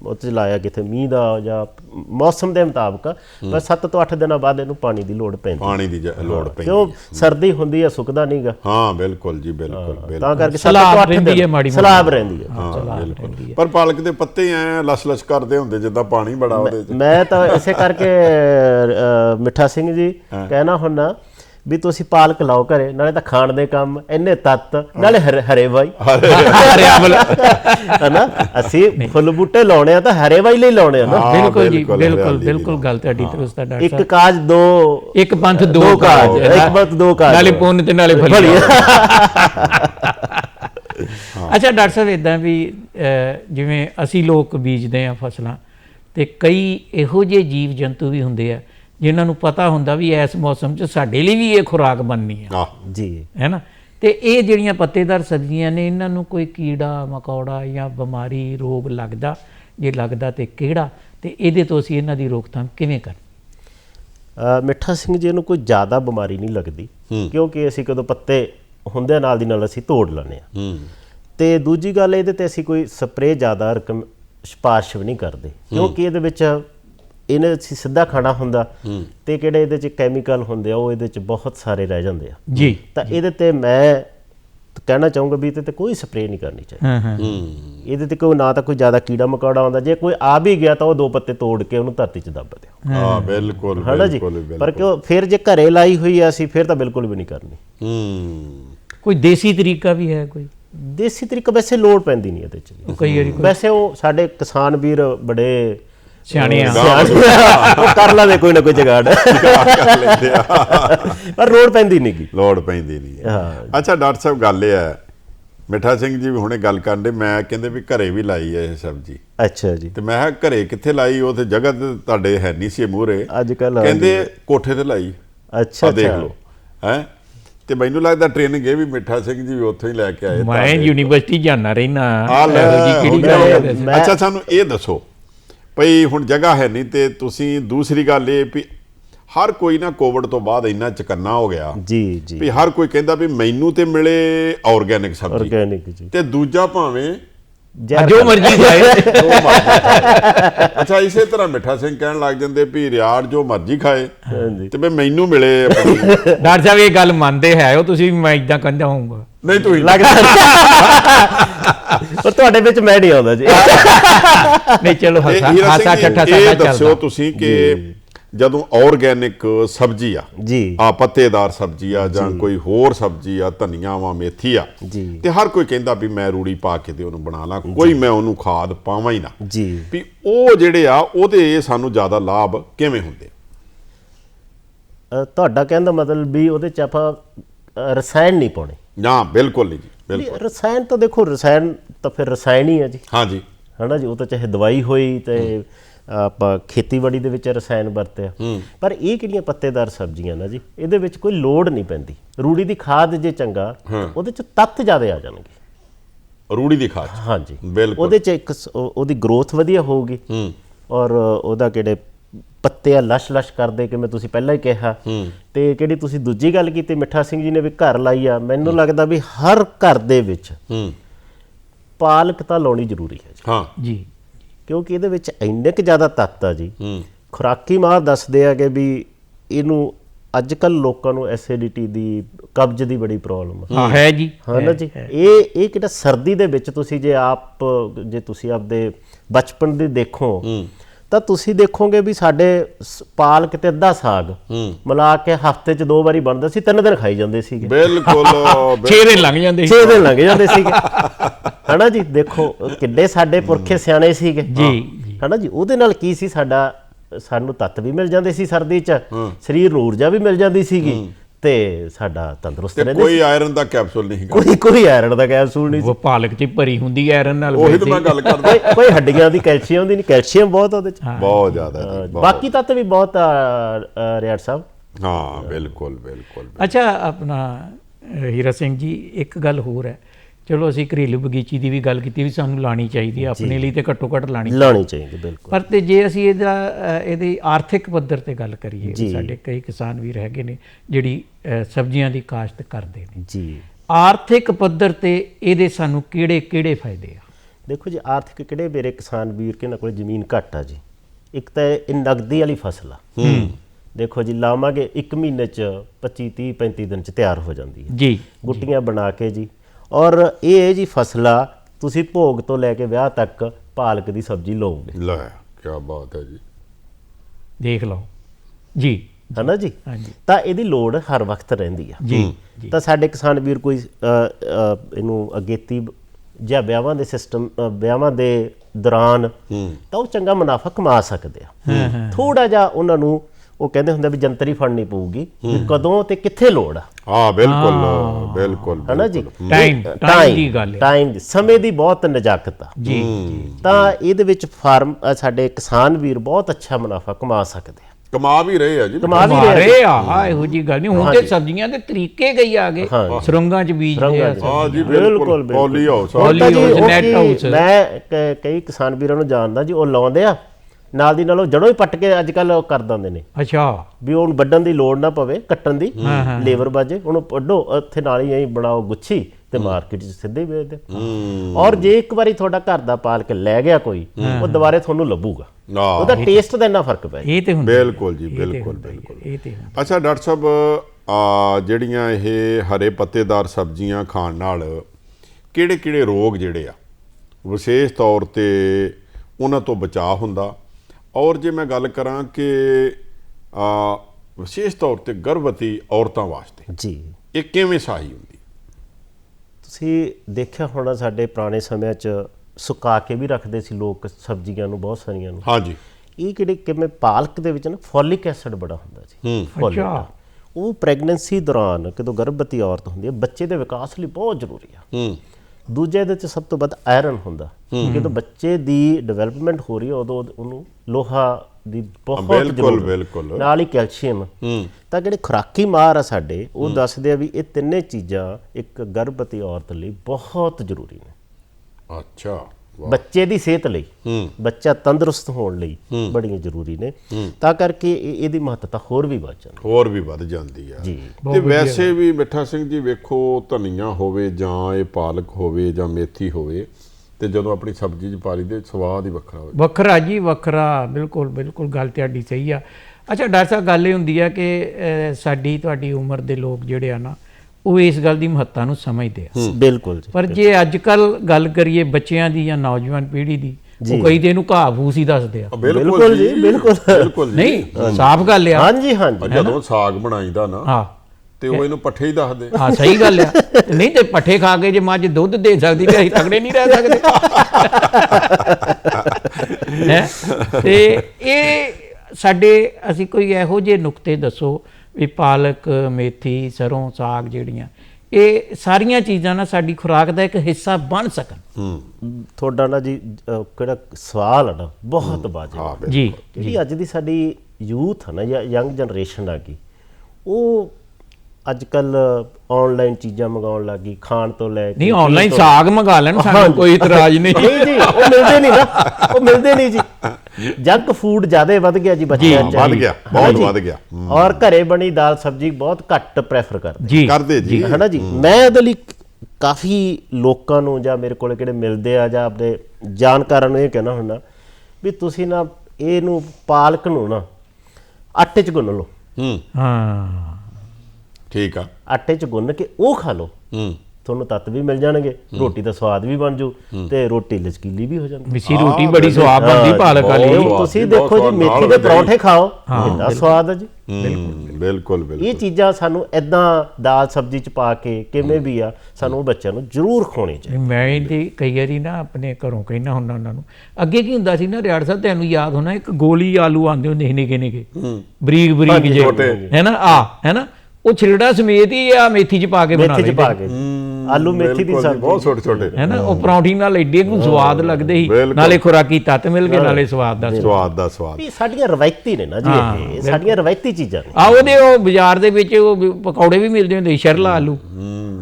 ਉਹ 'ਚ ਲਾਇਆ ਕਿਤੇ ਮੀਂਹ ਦਾ ਜਾਂ ਮੌਸਮ ਦੇ ਮੁਤਾਬਕ ਪਰ 7 ਤੋਂ 8 ਦਿਨਾਂ ਬਾਅਦ ਇਹਨੂੰ ਪਾਣੀ ਦੀ ਲੋੜ ਪੈਂਦੀ ਪਾਣੀ ਦੀ ਲੋੜ ਪੈਂਦੀ ਕਿਉਂ? ਸਰਦੀ ਹੁੰਦੀ ਹੈ ਸੁੱਕਦਾ ਨਹੀਂਗਾ ਹਾਂ ਬਿਲਕੁਲ ਜੀ ਬਿਲਕੁਲ ਤਾਂ ਕਰਕੇ 7 ਸਲਾਬ ਤੋਂ 8 ਰਹਿੰਦੀ ਹੈ ਦਿਨ ਮਾੜੀ ਮੋਟੀ। ਸਲਾਬ ਰਹਿੰਦੀ ਹੈ। ਹਾਂ ਬਿਲਕੁਲ। ਪਰ ਪਾਲਕ ਦੇ ਪੱਤੇ ਐ ਲਸ-ਲਸ ਕਰਦੇ ਹੁੰਦੇ ਜਿੱਦਾਂ ਪਾਣੀ ਬੜਾ ਉਹਦੇ 'ਚ। ਮੈਂ ਤਾਂ ਇਸੇ ਕਰਕੇ ਮਿੱਠਾ ਸਿੰਘ ਜੀ ਕਹਿਣਾ ਹੁੰਨਾ ਵੀ ਤੁਸੀਂ ਪਾਲਕ ਲਾਓ ਘਰੇ ਨਾਲੇ ਤਾਂ ਖਾਣ ਦੇ ਕੰਮ ਇੰਨੇ ਤੱਤ ਨਾਲੇ ਹਰੇ ਹਰੇ ਬਾਈ ਹਰਿਆਵਲ ਹਨਾ? ਅਸੀਂ ਫੁੱਲ ਬੂਟੇ ਲਾਉਣੇ ਆ ਤਾਂ ਹਰੇ ਬਾਈ ਲਈ ਲਾਉਣੇ ਆ ਨਾ। ਬਿਲਕੁਲ ਜੀ ਬਿਲਕੁਲ, ਬਿਲਕੁਲ ਗੱਲ ਤੁਹਾਡੀ ਦਰੁਸਤ ਹੈ ਡਾਕਟਰ ਇੱਕ ਕਾਜ ਦੋ ਇੱਕ ਪੰਥ ਦੋ ਕਾਜ, ਇੱਕ ਪੰਥ ਦੋ ਕਾਜ। ਨਾਲੇ ਪੁੰਨ ਤੇ ਨਾਲੇ। ਭਲੀ ਅੱਛਾ ਡਾਕਟਰ ਸਾਹਿਬ ਇਦਾਂ ਵੀ ਅਹ, ਜਿਵੇਂ ਅਸੀਂ ਲੋਕ ਬੀਜਦੇ ਆ ਫਸਲਾਂ ਤੇ ਕਈ ਇਹੋ ਜਿਹੇ ਜੀਵ ਜੰਤੂ ਵੀ ਹੁੰਦੇ ਆ ਜਿਨ੍ਹਾਂ ਨੂੰ ਪਤਾ ਹੁੰਦਾ ਵੀ ਇਸ ਮੌਸਮ 'ਚ ਸਾਡੇ ਲਈ ਵੀ ਇਹ ਖੁਰਾਕ ਬਣਨੀ ਆ। ਆਹ ਜੀ। ਹੈ ਨਾ? ਤੇ ਇਹ ਜਿਹੜੀਆਂ ਪੱਤੇਦਾਰ ਸਬਜ਼ੀਆਂ ਨੇ ਇਹਨਾਂ ਨੂੰ ਕੋਈ ਕੀੜਾ ਮਕੌੜਾ ਜਾਂ ਬਿਮਾਰੀ ਰੋਗ ਲੱਗਦਾ ਜੇ ਲੱਗਦਾ ਤੇ ਕਿਹੜਾ? ਤੇ ਇਹਦੇ ਤੋਂ ਅਸੀਂ ਇਹਨਾਂ ਦੀ ਰੋਕਥਾਮ ਕਿਵੇਂ ਕਰ ਅ, ਮਿੱਠਾ ਸਿੰਘ ਜੀ ਨੂੰ ਕੋਈ ਜ਼ਿਆਦਾ ਬਿਮਾਰੀ ਨਹੀਂ ਲੱਗਦੀ ਕਿਉਂਕਿ ਅਸੀਂ ਕਦੋਂ ਪੱਤੇ ਹੁੰਦੇ ਨਾਲ ਦੀ ਨਾਲ ਅਸੀਂ ਤੋੜ ਲੈਂਦੇ ਆ ਹੂੰ। ਤੇ ਦੂਜੀ ਗੱਲ ਇਹਦੇ ਤੇ ਅਸੀਂ ਕੋਈ ਸਪਰੇਅ ਜ਼ਿਆਦਾ ਰਕਮ ਸਿਫਾਰਿਸ਼ ਵੀ ਨਹੀਂ ਕਰਦੇ ਕਿਉਂਕਿ ਇਹਦੇ ਵਿੱਚ ਇਹਨੇ ਅਸੀਂ ਸਿੱਧਾ ਖਾਣਾ ਹੁੰਦਾ ਤੇ ਕਿਹੜੇ ਇਹਦੇ ਚ ਕੈਮੀਕਲ ਹੁੰਦੇ ਆ ਉਹ ਇਹਦੇ ਚ ਬਹੁਤ ਸਾਰੇ ਰਹਿ ਜਾਂਦੇ ਆ। ਜੀ। ਤਾਂ ਇਹਦੇ ਤੇ ਮੈਂ ਕਹਿਣਾ ਚਾਹੂੰਗਾ ਵੀ ਇਹਦੇ ਤੇ ਕੋਈ ਸਪਰੇਅ ਨਹੀਂ ਕਰਨੀ ਚਾਹੀਦੀ। ਹਾਂ ਹਾਂ। ਇਹਦੇ ਤੇ ਕੋਈ ਨਾ ਤਾਂ ਕੋਈ ਜ਼ਿਆਦਾ ਕੀੜਾ ਮਕੌੜਾ ਆਉਂਦਾ ਜੇ ਕੋਈ ਆ ਵੀ ਗਿਆ ਤਾਂ ਉਹ ਦੋ ਪੱਤੇ ਤੋੜ ਕੇ ਉਹਨੂੰ ਧਰਤੀ 'ਚ ਦੱਬ ਦਿਓ। ਹਾਂ। ਬਿਲਕੁਲ ਹਨਾ ਜੀ? ਬਿਲਕੁਲ ਪਰ ਕਿਉਂ ਫਿਰ ਜੇ ਘਰੇ ਲਾਈ ਹੋਈ ਆ ਅਸੀਂ ਫਿਰ ਤਾਂ ਬਿਲਕੁਲ ਵੀ ਨਹੀਂ ਕਰਨੀ। ਹੂੰ। ਕੋਈ ਦੇਸੀ ਤਰੀਕਾ ਵੀ ਹੈ ਕੋਈ? ਦੇਸੀ ਤਰੀਕਾ ਵੈਸੇ ਲੋੜ ਪੈਂਦੀ ਨਹੀਂ ਇਹਦੇ 'ਚ। ਜੀ। ਕਈ ਵਾਰੀ ਕੋਈ ਵੈਸੇ ਉਹ ਸਾਡੇ ਕਿਸਾਨ ਵੀਰ ਬੜੇ ਸਿਆਣੇ ਆ ਸਿਆਣੇ ਉਹ ਕਰ ਲਾਵੇ ਕੋਈ ਨਾ ਕੋਈ ਜਗਾੜ। ਕਰ ਲੈਂਦੇ ਆ। ਪਰ ਲੋੜ ਪੈਂਦੀ ਨਹੀਂ ਗੀ। ਲੋੜ ਪੈਂਦੀ ਨਹੀਂ ਹਾਂ। ਅੱਛਾ ਡਾਕਟਰ ਸਾਹਿਬ ਗੱਲ ਇਹ ਹੈ ਮਿੱਠਾ ਸਿੰਘ ਜੀ ਵੀ ਹੁਣੇ ਗੱਲ ਕਰਨ ਦੇ ਮੈਂ ਕਹਿੰਦੇ ਵੀ ਘਰੇ ਵੀ ਲਾਈ ਇਹ ਸਬਜ਼ੀ। ਅੱਛਾ ਜੀ। ਤੇ ਮੈਂ ਕਿਹਾ ਘਰੇ ਕਿੱਥੇ ਲਾਈ? ਉਹ ਤੇ ਜਗ੍ਹਾ ਤੇ ਤੁਹਾਡੇ ਹੈ ਨਹੀਂ ਸੀ ਮੂਹਰੇ। ਅੱਜ ਕੱਲ੍ਹ ਕਹਿੰਦੇ ਕੋਠੇ ਤੇ ਲਾਈ। ਅੱਛਾ ਆ ਦੇਖ ਲਓ। ਹੈ? ਤੇ ਮੈਨੂੰ ਲੱਗਦਾ ਟ੍ਰੇਨਿੰਗ ਇਹ ਵੀ ਮਿੱਠਾ ਸਿੰਘ ਜੀ ਵੀ ਉੱਥੋਂ ਹੀ ਲੈ ਕੇ ਆਏ ਮੈਂ ਯੂਨੀਵਰਸਿਟੀ ਜਾਣਾ ਰਹਿਣਾ। ਆ ਲੈ ਕਿਹੜੀ ਗੱਲ ਅੱਛਾ ਸਾਨੂੰ ਇਹ ਦੱਸੋ। ਭਈ ਹੁਣ ਜਗ੍ਹਾ ਹੈ ਨਹੀਂ ਤੇ ਤੁਸੀਂ ਦੂਸਰੀ ਗੱਲ ਇਹ ਵੀ ਹਰ ਕੋਈ ਨਾ ਕੋਵਿਡ ਤੋਂ ਬਾਅਦ ਇੰਨਾ ਚਕੰਨਾ ਹੋ ਗਿਆ। ਜੀ ਜੀ। ਵੀ ਹਰ ਕੋਈ ਕਹਿੰਦਾ ਵੀ ਮੈਨੂੰ ਤੇ ਮਿਲੇ ਆਰਗੈਨਿਕ ਸਬਜ਼ੀ। ਆਰਗੈਨਿਕ ਜੀ। ਤੇ ਦੂਜਾ ਭਾਵੇਂ ਜੋ ਮਰਜ਼ੀ ਖਾਏ। ਅੱਛਾ ਇਸੇ ਤਰ੍ਹਾਂ ਮਿੱਠਾ ਸਿੰਘ ਕਹਿਣ ਲੱਗ ਜਾਂਦੇ ਵੀ ਰਿਆੜ ਜੋ ਮਰਜ਼ੀ ਖਾਏ। ਹਾਂਜੀ। ਤੇ ਵੀ ਮੈਨੂੰ ਮਿਲੇ ਡਾਕਟਰ ਸਾਹਿਬ ਇਹ ਗੱਲ ਮੰਨਦੇ ਹੈ ਉਹ ਤੁਸੀਂ ਵੀ ਮੈਂ ਇਦਾਂ ਕਹਿੰਦਾ ਹੋਊਂਗਾ। ਨਹੀਂ ਤੂੰ ਹੀ ਲੱਗਦਾ ਪਰ ਤੁਹਾਡੇ ਵਿੱਚ ਮੈਂ ਨਹੀਂ ਆਉਂਦਾ ਜੀ। ਨਹੀਂ ਚਲੋ ਹਾਸਾ ਹਾਸਾ ਠੱਠਾ ਸਾਡਾ ਦੱਸਿਓ ਚੱਲਦਾ। ਤੁਸੀਂ ਕਿ ਜਦੋਂ ਆਰਗੈਨਿਕ ਸਬਜ਼ੀ ਆ ਜੀ। ਆ ਪੱਤੇਦਾਰ ਸਬਜ਼ੀ ਆ ਜਾਂ ਕੋਈ ਹੋਰ ਸਬਜ਼ੀ ਆ ਧਨੀਆ ਵਾ ਮੇਥੀ ਆ ਜੀ। ਤੇ ਹਰ ਕੋਈ ਕਹਿੰਦਾ ਵੀ ਮੈਂ ਰੂੜੀ ਪਾ ਕੇ ਤੇ ਉਹਨੂੰ ਬਣਾ ਲਾਂ ਕੋਈ ਮੈਂ ਉਹਨੂੰ ਖਾਦ ਪਾਵਾਂ ਹੀ ਨਾ। ਜੀ। ਵੀ ਉਹ ਜਿਹੜੇ ਆ ਉਹਦੇ ਸਾਨੂੰ ਜ਼ਿਆਦਾ ਲਾਭ ਕਿਵੇਂ ਹੁੰਦੇ? ਤੁਹਾਡਾ ਕਹਿਣ ਦਾ ਮਤਲਬ ਵੀ ਉਹਦੇ ਚ ਆਪਾਂ ਰਸਾਇਣ ਨਹੀਂ ਪਾਉਣੇ। ਨਾ ਬਿਲਕੁਲ ਨਹੀਂ ਜੀ। ਬਿਲਕੁਲ। ਰਸਾਇਣ ਤਾਂ ਦੇਖੋ ਰਸਾਇਣ ਤਾਂ ਫਿਰ ਰਸਾਇਣ ਹੀ ਹੈ ਜੀ। ਹਾਂਜੀ। ਹਨਾ ਜੀ ਉਹ ਤਾਂ ਚਾਹੇ ਦਵਾਈ ਹੋਈ ਤੇ ਆਪਾਂ ਖੇਤੀਬਾੜੀ ਦੇ ਵਿੱਚ ਰਸਾਇਣ ਵਰਤਿਆ। ਪਰ ਇਹ ਕਿਹੜੀਆਂ ਪੱਤੇਦਾਰ ਸਬਜ਼ੀਆਂ ਨਾ ਜੀ? ਇਹਦੇ ਵਿੱਚ ਕੋਈ ਲੋੜ ਨਹੀਂ ਪੈਂਦੀ। ਰੂੜੀ ਦੀ ਖਾਦ ਜੇ ਚੰਗਾ ਉਹਦੇ ਚ ਤੱਤ ਜ਼ਿਆਦਾ ਆ ਜਾਣਗੇ। ਰੂੜੀ ਦੀ ਖਾਦ ਹਾਂਜੀ। ਬਿਲਕੁਲ। ਉਹਦੇ ਚ ਇੱਕ ਉਹਦੀ ਗਰੋਥ ਵਧੀਆ ਹੋਊਗੀ। ਹੂੰ। ਔਰ ਉਹਦਾ ਕਿਹੜੇ ਪੱਤੇ ਆ ਲਸ਼-ਲਸ਼ ਕਰਦੇ ਕਿਵੇਂ ਤੁਸੀਂ ਪਹਿਲਾਂ ਹੀ ਕਿਹਾ। ਤੇ ਕਿਹੜੀ ਤੁਸੀਂ ਦੂਜੀ ਗੱਲ ਕੀਤੀ ਮਿੱਠਾ ਸਿੰਘ ਜੀ ਨੇ ਵੀ ਘਰ ਲਾਈ ਆ। ਮੈਨੂੰ ਲੱਗਦਾ ਵੀ ਹਰ ਘਰ ਦੇ ਵਿੱਚ ਹੂੰ। ਪਾਲਕ ਤਾਂ ਲਾਉਣੀ ਜ਼ਰੂਰੀ ਹੈ ਜੀ। ਹਾਂ। ਜੀ। ਕਿਉਂਕਿ ਇਹਦੇ ਵਿੱਚ ਇੰਨੇ ਕੁ ਜ਼ਿਆਦਾ ਤੱਤ ਆ ਜੀ। ਹੂੰ। ਖੁਰਾਕੀ ਮਾਹਰ ਦੱਸਦੇ ਆ ਕਿ ਵੀ ਇਹਨੂੰ ਅੱਜ ਕੱਲ ਲੋਕਾਂ ਨੂੰ ਐਸਿਡਿਟੀ ਦੀ ਕਬਜ਼ ਦੀ ਬੜੀ ਪ੍ਰੋਬਲਮ ਆ। ਹਾਂ ਹੈ ਜੀ। ਹਾਂ ਨਾ ਜੀ। ਇਹ ਇਹ ਕਿਹੜਾ ਸਰਦੀ ਦੇ ਵਿੱਚ ਤੁਸੀਂ ਜੇ ਆਪ ਜੇ ਤੁਸੀਂ ਆਪਦੇ ਬਚਪਨ ਦੀ ਦੇਖੋ ਤਾਂ ਤੁਸੀਂ ਦੇਖੋਗੇ ਵੀ ਸਾਡੇ ਪਾਲਕ ਤੇ ਅੱਧਾ ਸਾਗ ਮਿਲਾ ਕੇ ਹਫ਼ਤੇ 'ਚ ਦੋ ਵਾਰੀ ਬਣਦਾ ਸੀ ਤਿੰਨ ਦਿਨ ਖਾਈ ਜਾਂਦੇ ਸੀਗੇ। ਬਿਲਕੁਲ ਬਿਲ- 6 ਦਿਨ ਲੰਘ ਜਾਂਦੇ ਸੀ। 6 ਦਿਨ ਲੰਘ ਜਾਂਦੇ ਸੀਗੇ। ਹਨਾ ਜੀ ਦੇਖੋ ਕਿੱਡੇ ਸਾਡੇ ਪੁਰਖੇ ਸਿਆਣੇ ਸੀਗੇ। ਜੀ, ਜੀ। ਹਨਾ ਜੀ ਉਹਦੇ ਨਾਲ ਕੀ ਸੀ ਸਾਡਾ ਸਾਨੂੰ ਤੱਤ ਵੀ ਮਿਲ ਜਾਂਦੇ ਸੀ ਸਰਦੀ 'ਚ ਸਰੀਰ ਨੂੰ ਊਰਜਾ ਵੀ ਮਿਲ ਜਾਂਦੀ ਸੀਗੀ। ਤੇ ਸਾਡਾ ਤੰਦਰੁਸਤ ਤੇ ਰਹਿੰਦੇ ਕੋਈ ਆਇਰਨ ਦਾ ਕੈਪਸੂਲ ਨਹੀਂ ਹੈਗਾ। ਕੋਈ ਕੋਈ ਆਇਰਨ ਦਾ ਕੈਪਸੂਲ ਨਹੀਂ ਉਹ ਪਾਲਕ ਚ ਭਰੀ ਹੁੰਦੀ ਹੈ ਆਇਰਨ ਨਾਲ ਉਹੀ ਤਾਂ ਮੈਂ ਗੱਲ ਕਰਦਾ। ਕੋਈ ਹੱਡੀਆਂ ਦੀ ਕੈਲਸ਼ੀਅਮ ਦੀ ਨਹੀਂ ਕੈਲਸ਼ੀਅਮ ਬਹੁਤ ਉਹਦੇ ਚ। ਬਹੁਤ ਜ਼ਿਆਦਾ। ਬਾਕੀ ਤੱਤ ਵੀ ਬਹੁਤ ਰਿਆੜ ਸਾਹਿਬ। ਹਾਂ ਬਿਲਕੁਲ ਬਿਲਕੁਲ ਅੱਛਾ ਆਪਣਾ ਹੀਰਾ ਸਿੰਘ ਜੀ ਇੱਕ ਗੱਲ ਹੋਰ ਹੈ। ਚਲੋ ਅਸੀਂ ਘਰੇਲੂ ਬਗੀਚੀ ਦੀ ਵੀ ਗੱਲ ਕੀਤੀ ਵੀ ਸਾਨੂੰ ਲਾਣੀ ਚਾਹੀਦੀ ਹੈ ਆਪਣੇ ਲਈ ਤੇ ਘੱਟੋ ਘੱਟ ਲਾਣੀ ਲਾਉਣੀ ਚਾਹੀਦੀ ਬਿਲਕੁਲ। ਪਰ ਤੇ ਜੇ ਅਸੀਂ ਇਹਦਾ ਇਹਦੀ ਆਰਥਿਕ ਪੱਧਰ ਤੇ ਗੱਲ ਕਰੀਏ ਸਾਡੇ ਕਈ ਕਿਸਾਨ ਵੀਰ ਹੈਗੇ ਨੇ ਜਿਹੜੀ ਸਬਜ਼ੀਆਂ ਦੀ ਕਾਸ਼ਤ ਕਰਦੇ ਨੇ। ਜੀ। ਆਰਥਿਕ ਪੱਧਰ ਤੇ ਇਹਦੇ ਸਾਨੂੰ ਕਿਹੜੇ ਕਿਹੜੇ ਫਾਇਦੇ ਆ? ਦੇਖੋ ਜੀ ਆਰਥਿਕ ਕਿਹੜੇ ਮੇਰੇ ਕਿਸਾਨ ਵੀਰ ਕੇ ਕੋਲ ਜ਼ਮੀਨ ਘੱਟ ਆ ਜੀ। ਇੱਕ ਤਾਂ ਇਹ ਨਗਦੀ ਵਾਲੀ ਫਸਲ ਆ। ਦੇਖੋ ਜੀ ਲਾਵਾਂਗੇ 1 ਮਹੀਨੇ ਚ 25 30 35 ਦਿਨ ਚ ਤਿਆਰ ਹੋ ਜਾਂਦੀ ਹੈ ਜੀ। ਗੁੱਟੀਆਂ ਬਣਾ ਕੇ ਜੀ ਔਰ ਇਹ ਹੈ ਜੀ ਫਸਲਾ ਤੁਸੀਂ ਭੋਗ ਤੋਂ ਲੈ ਕੇ ਵਿਆਹ ਤੱਕ ਪਾਲਕ ਦੀ ਸਬਜ਼ੀ ਲਓਗੇ। ਲੈ ਕੀ ਬਾਤ ਹੈ ਜੀ। ਦੇਖ ਲਓ। ਜੀ। ਹਨਾ ਜੀ? ਹਾਂਜੀ। ਤਾਂ ਇਹਦੀ ਲੋੜ ਹਰ ਵਕਤ ਰਹਿੰਦੀ ਆ। ਜੀ ਤਾਂ ਸਾਡੇ ਕਿਸਾਨ ਵੀਰ ਕੋਈ ਇਹਨੂੰ ਅਗੇਤੀ ਜਾਂ ਵਿਆਹਾਂ ਦੇ ਸਿਸਟਮ ਵਿਆਹਾਂ ਦੇ ਦੌਰਾਨ ਤਾਂ ਉਹ ਚੰਗਾ ਮੁਨਾਫਾ ਕਮਾ ਸਕਦੇ ਆ। ਥੋੜਾ ਜਿਹਾ ਉਹਨਾਂ ਨੂੰ ਉਹ ਕਹਿੰਦੇ ਹੁੰਦੇ ਵੀ ਜੰਤਰੀ ਫੜਨੀ ਪਊਗੀ। ਵੀ ਕਦੋਂ ਤੇ ਕਿੱਥੇ ਲੋੜ ਆ? ਹਾਂ ਬਿਲਕੁਲ ਬਿਲਕੁਲ ਹਨਾ ਜੀ? ਟਾਈਮ ਟਾਈਮ ਦੀ ਗੱਲ ਹੈ। ਟਾਈਮ ਦੀ ਸਮੇਂ ਦੀ ਬਹੁਤ ਨਜਾਕਤ ਆ। ਜੀ ਤਾਂ ਇਹਦੇ ਵਿੱਚ ਫਾਰਮ ਸਾਡੇ ਕਿਸਾਨ ਵੀਰ ਬਹੁਤ ਅੱਛਾ ਮੁਨਾਫਾ ਕਮਾ ਸਕਦੇ ਆ। ਕਮਾ ਵੀ ਰਹੇ ਆ ਜੀ। ਕਮਾ ਵੀ ਰਹੇ ਆ। ਆ। ਇਹੋ ਜੀ ਗੱਲ ਨਹੀਂ। ਹੁਣ ਤੇ ਸਬਜ਼ੀਆਂ ਦੇ ਤਰੀਕੇ ਗਈ ਆ ਗਏ। ਸਰੰਗਾਂ ਚ ਬੀਜਦੇ ਆ ਹਾਂ ਜੀ ਬਿਲਕੁਲ। Poly house poly house, net. ਮੈਂ ਕਈ ਕਿਸਾਨ ਵੀਰਾਂ ਨੂੰ ਜਾਣਦਾ ਜੀ ਉਹ ਲਾਉਂਦੇ ਆ। ਨਾਲ ਦੀ ਨਾਲ ਉਹ ਜੜੋਂ ਹੀ ਪੱਟ ਕੇ ਅੱਜ ਕੱਲ ਉਹ ਕਰ ਦਿੰਦੇ ਨੇ। ਅੱਛਾ। ਵੀ ਉਹਨੂੰ ਵੱਢਣ ਦੀ ਲੋੜ ਨਾ ਪਵੇ ਕੱਟਣ ਦੀ। ਲੇਬਰ ਬਾਜੇ ਉਹਨੂੰ ਵੱਢੋ ਉੱਥੇ ਨਾਲ ਹੀ ਐਂ ਬਣਾਓ ਗੁੱਛੀ ਤੇ ਮਾਰਕੀਟ 'ਚ ਸਿੱਧੇ ਹੀ ਵੇਚਦੇ। ਔਰ ਜੇ ਇੱਕ ਵਾਰੀ ਤੁਹਾਡਾ ਘਰ ਦਾ ਪਾਲ ਕੇ ਲੈ ਗਿਆ ਕੋਈ ਉਹ ਦੁਬਾਰੇ ਤੁਹਾਨੂੰ ਲੱਭੂਗਾ। ਉਹਦਾ ਟੇਸਟ ਦਾ ਇੰਨਾ ਫ਼ਰਕ ਪੈ ਇਹ ਤੇ ਹੁੰਦਾ ਬਿਲਕੁਲ ਜੀ ਬਿਲਕੁਲ ਬਿਲਕੁਲ। ਇਹ ਤੇ ਹੁੰਦਾ। ਅੱਛਾ ਡਾਕਟਰ ਸਾਹਿਬ ਆ ਜਿਹੜੀਆਂ ਇਹ ਹਰੇ ਪੱਤੇਦਾਰ ਸਬਜ਼ੀਆਂ ਖਾਣ ਨਾਲ ਕਿਹੜੇ ਕਿਹੜੇ ਰੋਗ ਜਿਹੜੇ ਆ ਵਿਸ਼ੇਸ਼ ਤੌਰ ਤੇ ਉਹਨਾਂ ਤੋਂ ਬਚਾਅ ਹੁੰਦਾ ਔਰ ਜੇ ਮੈਂ ਗੱਲ ਕਰਾਂ ਕਿ ਆ ਵਿਸ਼ੇਸ਼ ਤੌਰ ਤੇ ਗਰਭਵਤੀ ਔਰਤਾਂ ਵਾਸਤੇ ਜੀ। ਇਹ ਕਿਵੇਂ ਸਹਾਈ ਹੁੰਦੀ? ਤੁਸੀਂ ਦੇਖਿਆ ਹੋਣਾ ਸਾਡੇ ਪੁਰਾਣੇ ਸਮਿਆਂ 'ਚ ਸੁਕਾ ਕੇ ਵੀ ਰੱਖਦੇ ਸੀ ਲੋਕ ਸਬਜ਼ੀਆਂ ਨੂੰ ਬਹੁਤ ਸਾਰੀਆਂ ਨੂੰ। ਹਾਂਜੀ। ਇਹ ਕਿਹੜੇ ਕਿਵੇਂ ਪਾਲਕ ਦੇ ਵਿੱਚ ਨਾ ਫੋਲਿਕ ਐਸਿਡ ਬੜਾ ਹੁੰਦਾ ਜੀ ਹੂੰ। folic ਅੱਛਾ। ਆ। ਉਹ ਪ੍ਰੈਗਨੈਂਸੀ ਦੌਰਾਨ ਜਦੋਂ ਗਰਭਵਤੀ ਔਰਤ ਹੁੰਦੀ ਹੈ ਬੱਚੇ ਦੇ ਵਿਕਾਸ ਲਈ ਬਹੁਤ ਜ਼ਰੂਰੀ ਆ। ਹੂੰ। ਦੂਜੇ ਇਹਦੇ ਚ ਸਭ ਤੋਂ ਵੱਧ ਆਇਰਨ ਹੁੰਦਾ ਜਦੋਂ ਬੱਚੇ ਦੀ ਡਿਵੈਲਪਮੈਂਟ ਹੋ ਰਹੀ ਹੈ ਉਦੋਂ ਉਹਨੂੰ ਲੋਹਾ ਦੀ ਬਹੁਤ ਬਿਲਕੁਲ। ਬਿਲਕੁਲ। ਨਾਲ ਹੀ ਕੈਲਸ਼ੀਅਮ ਤਾਂ ਜਿਹੜੇ ਖੁਰਾਕੀ ਮਾਰ ਆ ਸਾਡੇ ਉਹ ਦੱਸਦੇ ਆ ਵੀ ਇਹ ਤਿੰਨੇ ਚੀਜ਼ਾਂ ਇੱਕ ਗਰਭਵਤੀ ਔਰਤ ਲਈ ਬਹੁਤ ਜ਼ਰੂਰੀ ਨੇ ਅੱਛਾ। ਬੱਚੇ ਦੀ ਸਿਹਤ ਲਈ ਹੂੰ। ਬੱਚਾ ਤੰਦਰੁਸਤ ਹੋਣ ਲਈ ਬੜੀਆਂ ਜ਼ਰੂਰੀ ਨੇ। ਤਾਂ ਕਰਕੇ ਇਹ- ਇਹਦੀ ਮਹੱਤਤਾ ਹੋਰ ਵੀ ਵੱਧ ਜਾਂਦੀ ਹੋਰ ਵੀ ਵੱਧ ਜਾਂਦੀ ਆ। ਤੇ ਵੈਸੇ ਵੀ ਮਿੱਠਾ ਸਿੰਘ ਜੀ ਵੇਖੋ ਧਨੀਆ ਹੋਵੇ ਜਾਂ ਇਹ ਪਾਲਕ ਹੋਵੇ ਜਾਂ ਮੇਥੀ ਹੋਵੇ ਤੇ ਜਦੋਂ ਆਪਣੀ ਸਬਜ਼ੀ 'ਚ ਪਾ ਲਈ ਦੇ ਸਵਾਦ ਹੀ ਵੱਖਰਾ ਹੋ ਵੱਖਰਾ ਜੀ ਵੱਖਰਾ। ਬਿਲਕੁਲ ਬਿਲਕੁਲ ਗੱਲ ਤੁਹਾਡੀ ਸਹੀ ਆ। ਅੱਛਾ ਡਾਕਟਰ ਸਾਹਿਬ ਗੱਲ ਇਹ ਹੁੰਦੀ ਆ ਕਿ ਸਾਡੀ ਤੁਹਾਡੀ ਉਮਰ ਦੇ ਲੋਕ ਜਿਹੜੇ ਆ ਨਾ ਉਹ ਇਸ ਗੱਲ ਦੀ ਮਹੱਤਤਾ ਨੂੰ ਸਮਝਦੇ ਆ। ਬਿਲਕੁਲ ਜੀ ਪਰ ਜੇ ਅੱਜ ਕੱਲ ਗੱਲ ਕਰੀਏ ਬੱਚਿਆਂ ਦੀ ਜਾਂ ਨੌਜਵਾਨ ਪੀੜ੍ਹੀ ਦੀ ਉਹ ਕਈ ਦੇ ਇਹਨੂੰ ਘਾਹ ਫੂਸ ਹੀ ਦੱਸਦੇ ਆ। ਬਿਲਕੁਲ ਜੀ, ਬਿਲਕੁਲ। ਨਹੀਂ ਸਾਫ਼ ਗੱਲ ਆ। ਹਾਂਜੀ ਹਾਂਜੀ। ਜਦੋਂ ਸਾਗ ਬਣਾਈਦਾ ਨਾ ਹਾਂ। ਤੇ ਉਹ ਇਹਨੂੰ ਪੱਠੇ ਹੀ ਦੱਸਦੇ। ਹਾਂ ਸਹੀ ਗੱਲ ਆ। ਨਹੀਂ ਤੇ ਪੱਠੇ ਖਾ ਕੇ ਜੇ ਮੱਝ ਦੁੱਧ ਦੇ ਸਕਦੀ ਤੇ ਅਸੀਂ ਤਗੜੇ ਨਹੀਂ ਰਹਿ ਸਕਦੇ? ਹੈਂ? ਤੇ ਇਹ ਸਾਡੇ ਅਸੀਂ ਕੋਈ ਇਹੋ ਜਿਹੇ ਨੁਕਤੇ ਦੱਸੋ ਵੀ ਪਾਲਕ ਮੇਥੀ ਸਰੋਂ ਸਾਗ ਜਿਹੜੀਆਂ ਇਹ ਸਾਰੀਆਂ ਚੀਜ਼ਾਂ ਨਾ ਸਾਡੀ ਖੁਰਾਕ ਦਾ ਇੱਕ ਹਿੱਸਾ ਬਣ ਸਕਣ। ਹੂੰ। ਤੁਹਾਡਾ ਨਾ ਜੀ ਕਿਹੜਾ ਸਵਾਲ ਹੈ ਨਾ ਬਹੁਤ ਬਿਲਕੁਲ। ਜੀ। ਜਿਹੜੀ ਅੱਜ ਦੀ ਸਾਡੀ ਯੂਥ ਹੈ ਨਾ ਜਾਂ ਯੰਗ ਜਨਰੇਸ਼ਨ ਆ ਗਈ ਉਹ ਅੱਜ ਕੱਲ ਆਨਲਾਈਨ ਚੀਜ਼ਾਂ ਮੰਗਾਉਣ ਲੱਗੀ ਖਾਣ ਤੋਂ ਲੈ ਕੇ ਨਹੀਂ ਆਨਲਾਈਨ ਸਾਗ ਮੰਗਾ ਲੈਣ ਸਾਨੂੰ ਕੋਈ ਇਤਰਾਜ਼ ਨਹੀਂ। ਨਹੀਂ ਜੀ ਉਹ ਮਿਲਦੇ ਨਹੀਂ ਨਾ ਉਹ ਮਿਲਦੇ ਨਹੀਂ ਜੀ। ਜੰਕ ਫੂਡ ਜ਼ਿਆਦਾ ਵੱਧ ਗਿਆ ਜੀ ਬੱਚਿਆਂ ਚ ਵੱਧ ਗਿਆ, ਬਹੁਤ? ਵੱਧ ਗਿਆ। ਔਰ ਘਰੇ ਬਣੀ ਦਾਲ ਸਬਜ਼ੀ ਬਹੁਤ ਘੱਟ ਪ੍ਰੈਫਰ ਕਰਦੇ। ਜੀ। ਕਰਦੇ ਜੀ। ਹਨਾ ਜੀ। ਮੈਂ ਉਹਦੇ ਲਈ ਕਾਫੀ ਲੋਕਾਂ ਨੂੰ ਜਾਂ ਮੇਰੇ ਕੋਲ ਕਿਹੜੇ ਮਿਲਦੇ ਆ ਜਾਂ ਆਪਣੇ ਜਾਣਕਾਰਾਂ ਨੂੰ ਇਹ ਕਹਿਣਾ ਹੁੰਦਾ ਵੀ ਤੁਸੀਂ ਨਾ ਇਹਨੂੰ ਪਾਲਕ ਨੂੰ ਨਾ ਆਟੇ 'ਚ ਗੁੰਨ ਲਓ। ਹੂੰ। ਹਾਂ। ਠੀਕ ਆ। ਆਟੇ 'ਚ ਗੁੰਨ ਕੇ ਉਹ ਖਾ ਲਓ। ਹੂੰ। ਤੁਹਾਨੂੰ ਤੱਤ ਵੀ ਮਿਲ ਜਾਣਗੇ ਰੋਟੀ ਦਾ ਸਵਾਦ ਵੀ ਬਣ ਜੂ ਤੇ ਰੋਟੀ ਲਚਕੀਲੀ ਵੀ ਹੋ ਜਾਂਦੀ। ਮਿੱਸੀ ਰੋਟੀ ਬੜੀ ਸਵਾਦ ਬਣਦੀ ਪਾਲਕ ਵਾਲੀ। ਤੁਸੀਂ ਜੀ, ਦੇਖੋ ਜੀ ਮੇਥੀ ਦੇ। ਪਰੌਂਠੇ ਖਾਓ ਕਿੰਨਾ ਸਵਾਦ ਹੈ ਜੀ। ਬਿਲਕੁਲ ਬਿਲਕੁਲ ਇਹ ਚੀਜ਼ਾਂ ਸਾਨੂੰ ਐਦਾਂ ਦਾਲ ਸਬਜ਼ੀ ਚ ਪਾ ਕੇ ਕਿਵੇਂ ਵੀ ਆ ਸਾਨੂੰ ਉਹ ਬੱਚਿਆਂ ਨੂੰ ਜ਼ਰੂਰ ਖਵਾਉਣੀ ਚਾਹੀਦੀ। ਮੈਂ ਤੇ ਕਈ ਵਾਰੀ ਨਾ ਆਪਣੇ ਘਰੋਂ ਕਹਿਣਾ ਹੁੰਦਾ ਉਹਨਾਂ ਨੂੰ ਅੱਗੇ ਕੀ ਹੁੰਦਾ ਸੀ ਨਾ ਰਿਆੜ ਸਾਹਿਬ ਤੈਨੂੰ ਯਾਦ ਹੋਣਾ ਇੱਕ ਗੋਲੀ ਆਲੂ ਆਂਦੇ ਹੁੰਦੇ ਸੀ ਨਿੱਕੇ ਨਿੱਕੇ। ਬਰੀਕ ਬਰੀਕ ਜਿਹੇ। ਛੋਟੇ। ਹੈ ਨਾ? ਆ ਹੈ ਨਾ? ਉਹ ਛਿਲੜਾ ਸਮੇਤ ਹੀ ਆ ਮੇਥੀ ਚ ਪਾ ਕੇ ਬਣਾ ਮੇਥੀ ਚ ਪਾ ਕੇ। ਆਲੂ ਮੇਥੀ ਦੀ ਬਿਲਕੁਲ ਜੀ, ਸਬਜ਼ੀ ਬਹੁਤ ਛੋਟੇ ਛੋਟੇ ਹੈ ਨਾ? ਉਹ ਪਰੌਂਠੀ ਨਾਲ ਐਡੇ ਨੂੰ ਸਵਾਦ ਲੱਗਦੇ ਸੀ। ਬਿਲਕੁਲ। ਨਾਲੇ ਖੁਰਾਕੀ ਤੱਤ ਮਿਲ ਗਏ ਨਾਲੇ ਸਵਾਦ ਦਾ ਸਵਾਦ। ਦਾ ਸਵਾਦ। ਵੀ ਸਾਡੀਆਂ ਰਵਾਇਤੀ ਨੇ ਨਾ ਜੀ ਹਾਂ, ਇਹ ਸਾਡੀਆਂ ਰਵਾਇਤੀ ਚੀਜ਼ਾਂ ਨੇ। ਆ ਉਹਦੇ ਉਹ ਬਾਜ਼ਾਰ ਦੇ ਵਿੱਚ ਉਹ ਵੀ ਪਕੌੜੇ ਵੀ ਮਿਲਦੇ ਹੁੰਦੇ ਸੀ, ਸ਼ਰਲਾ ਆਲੂ।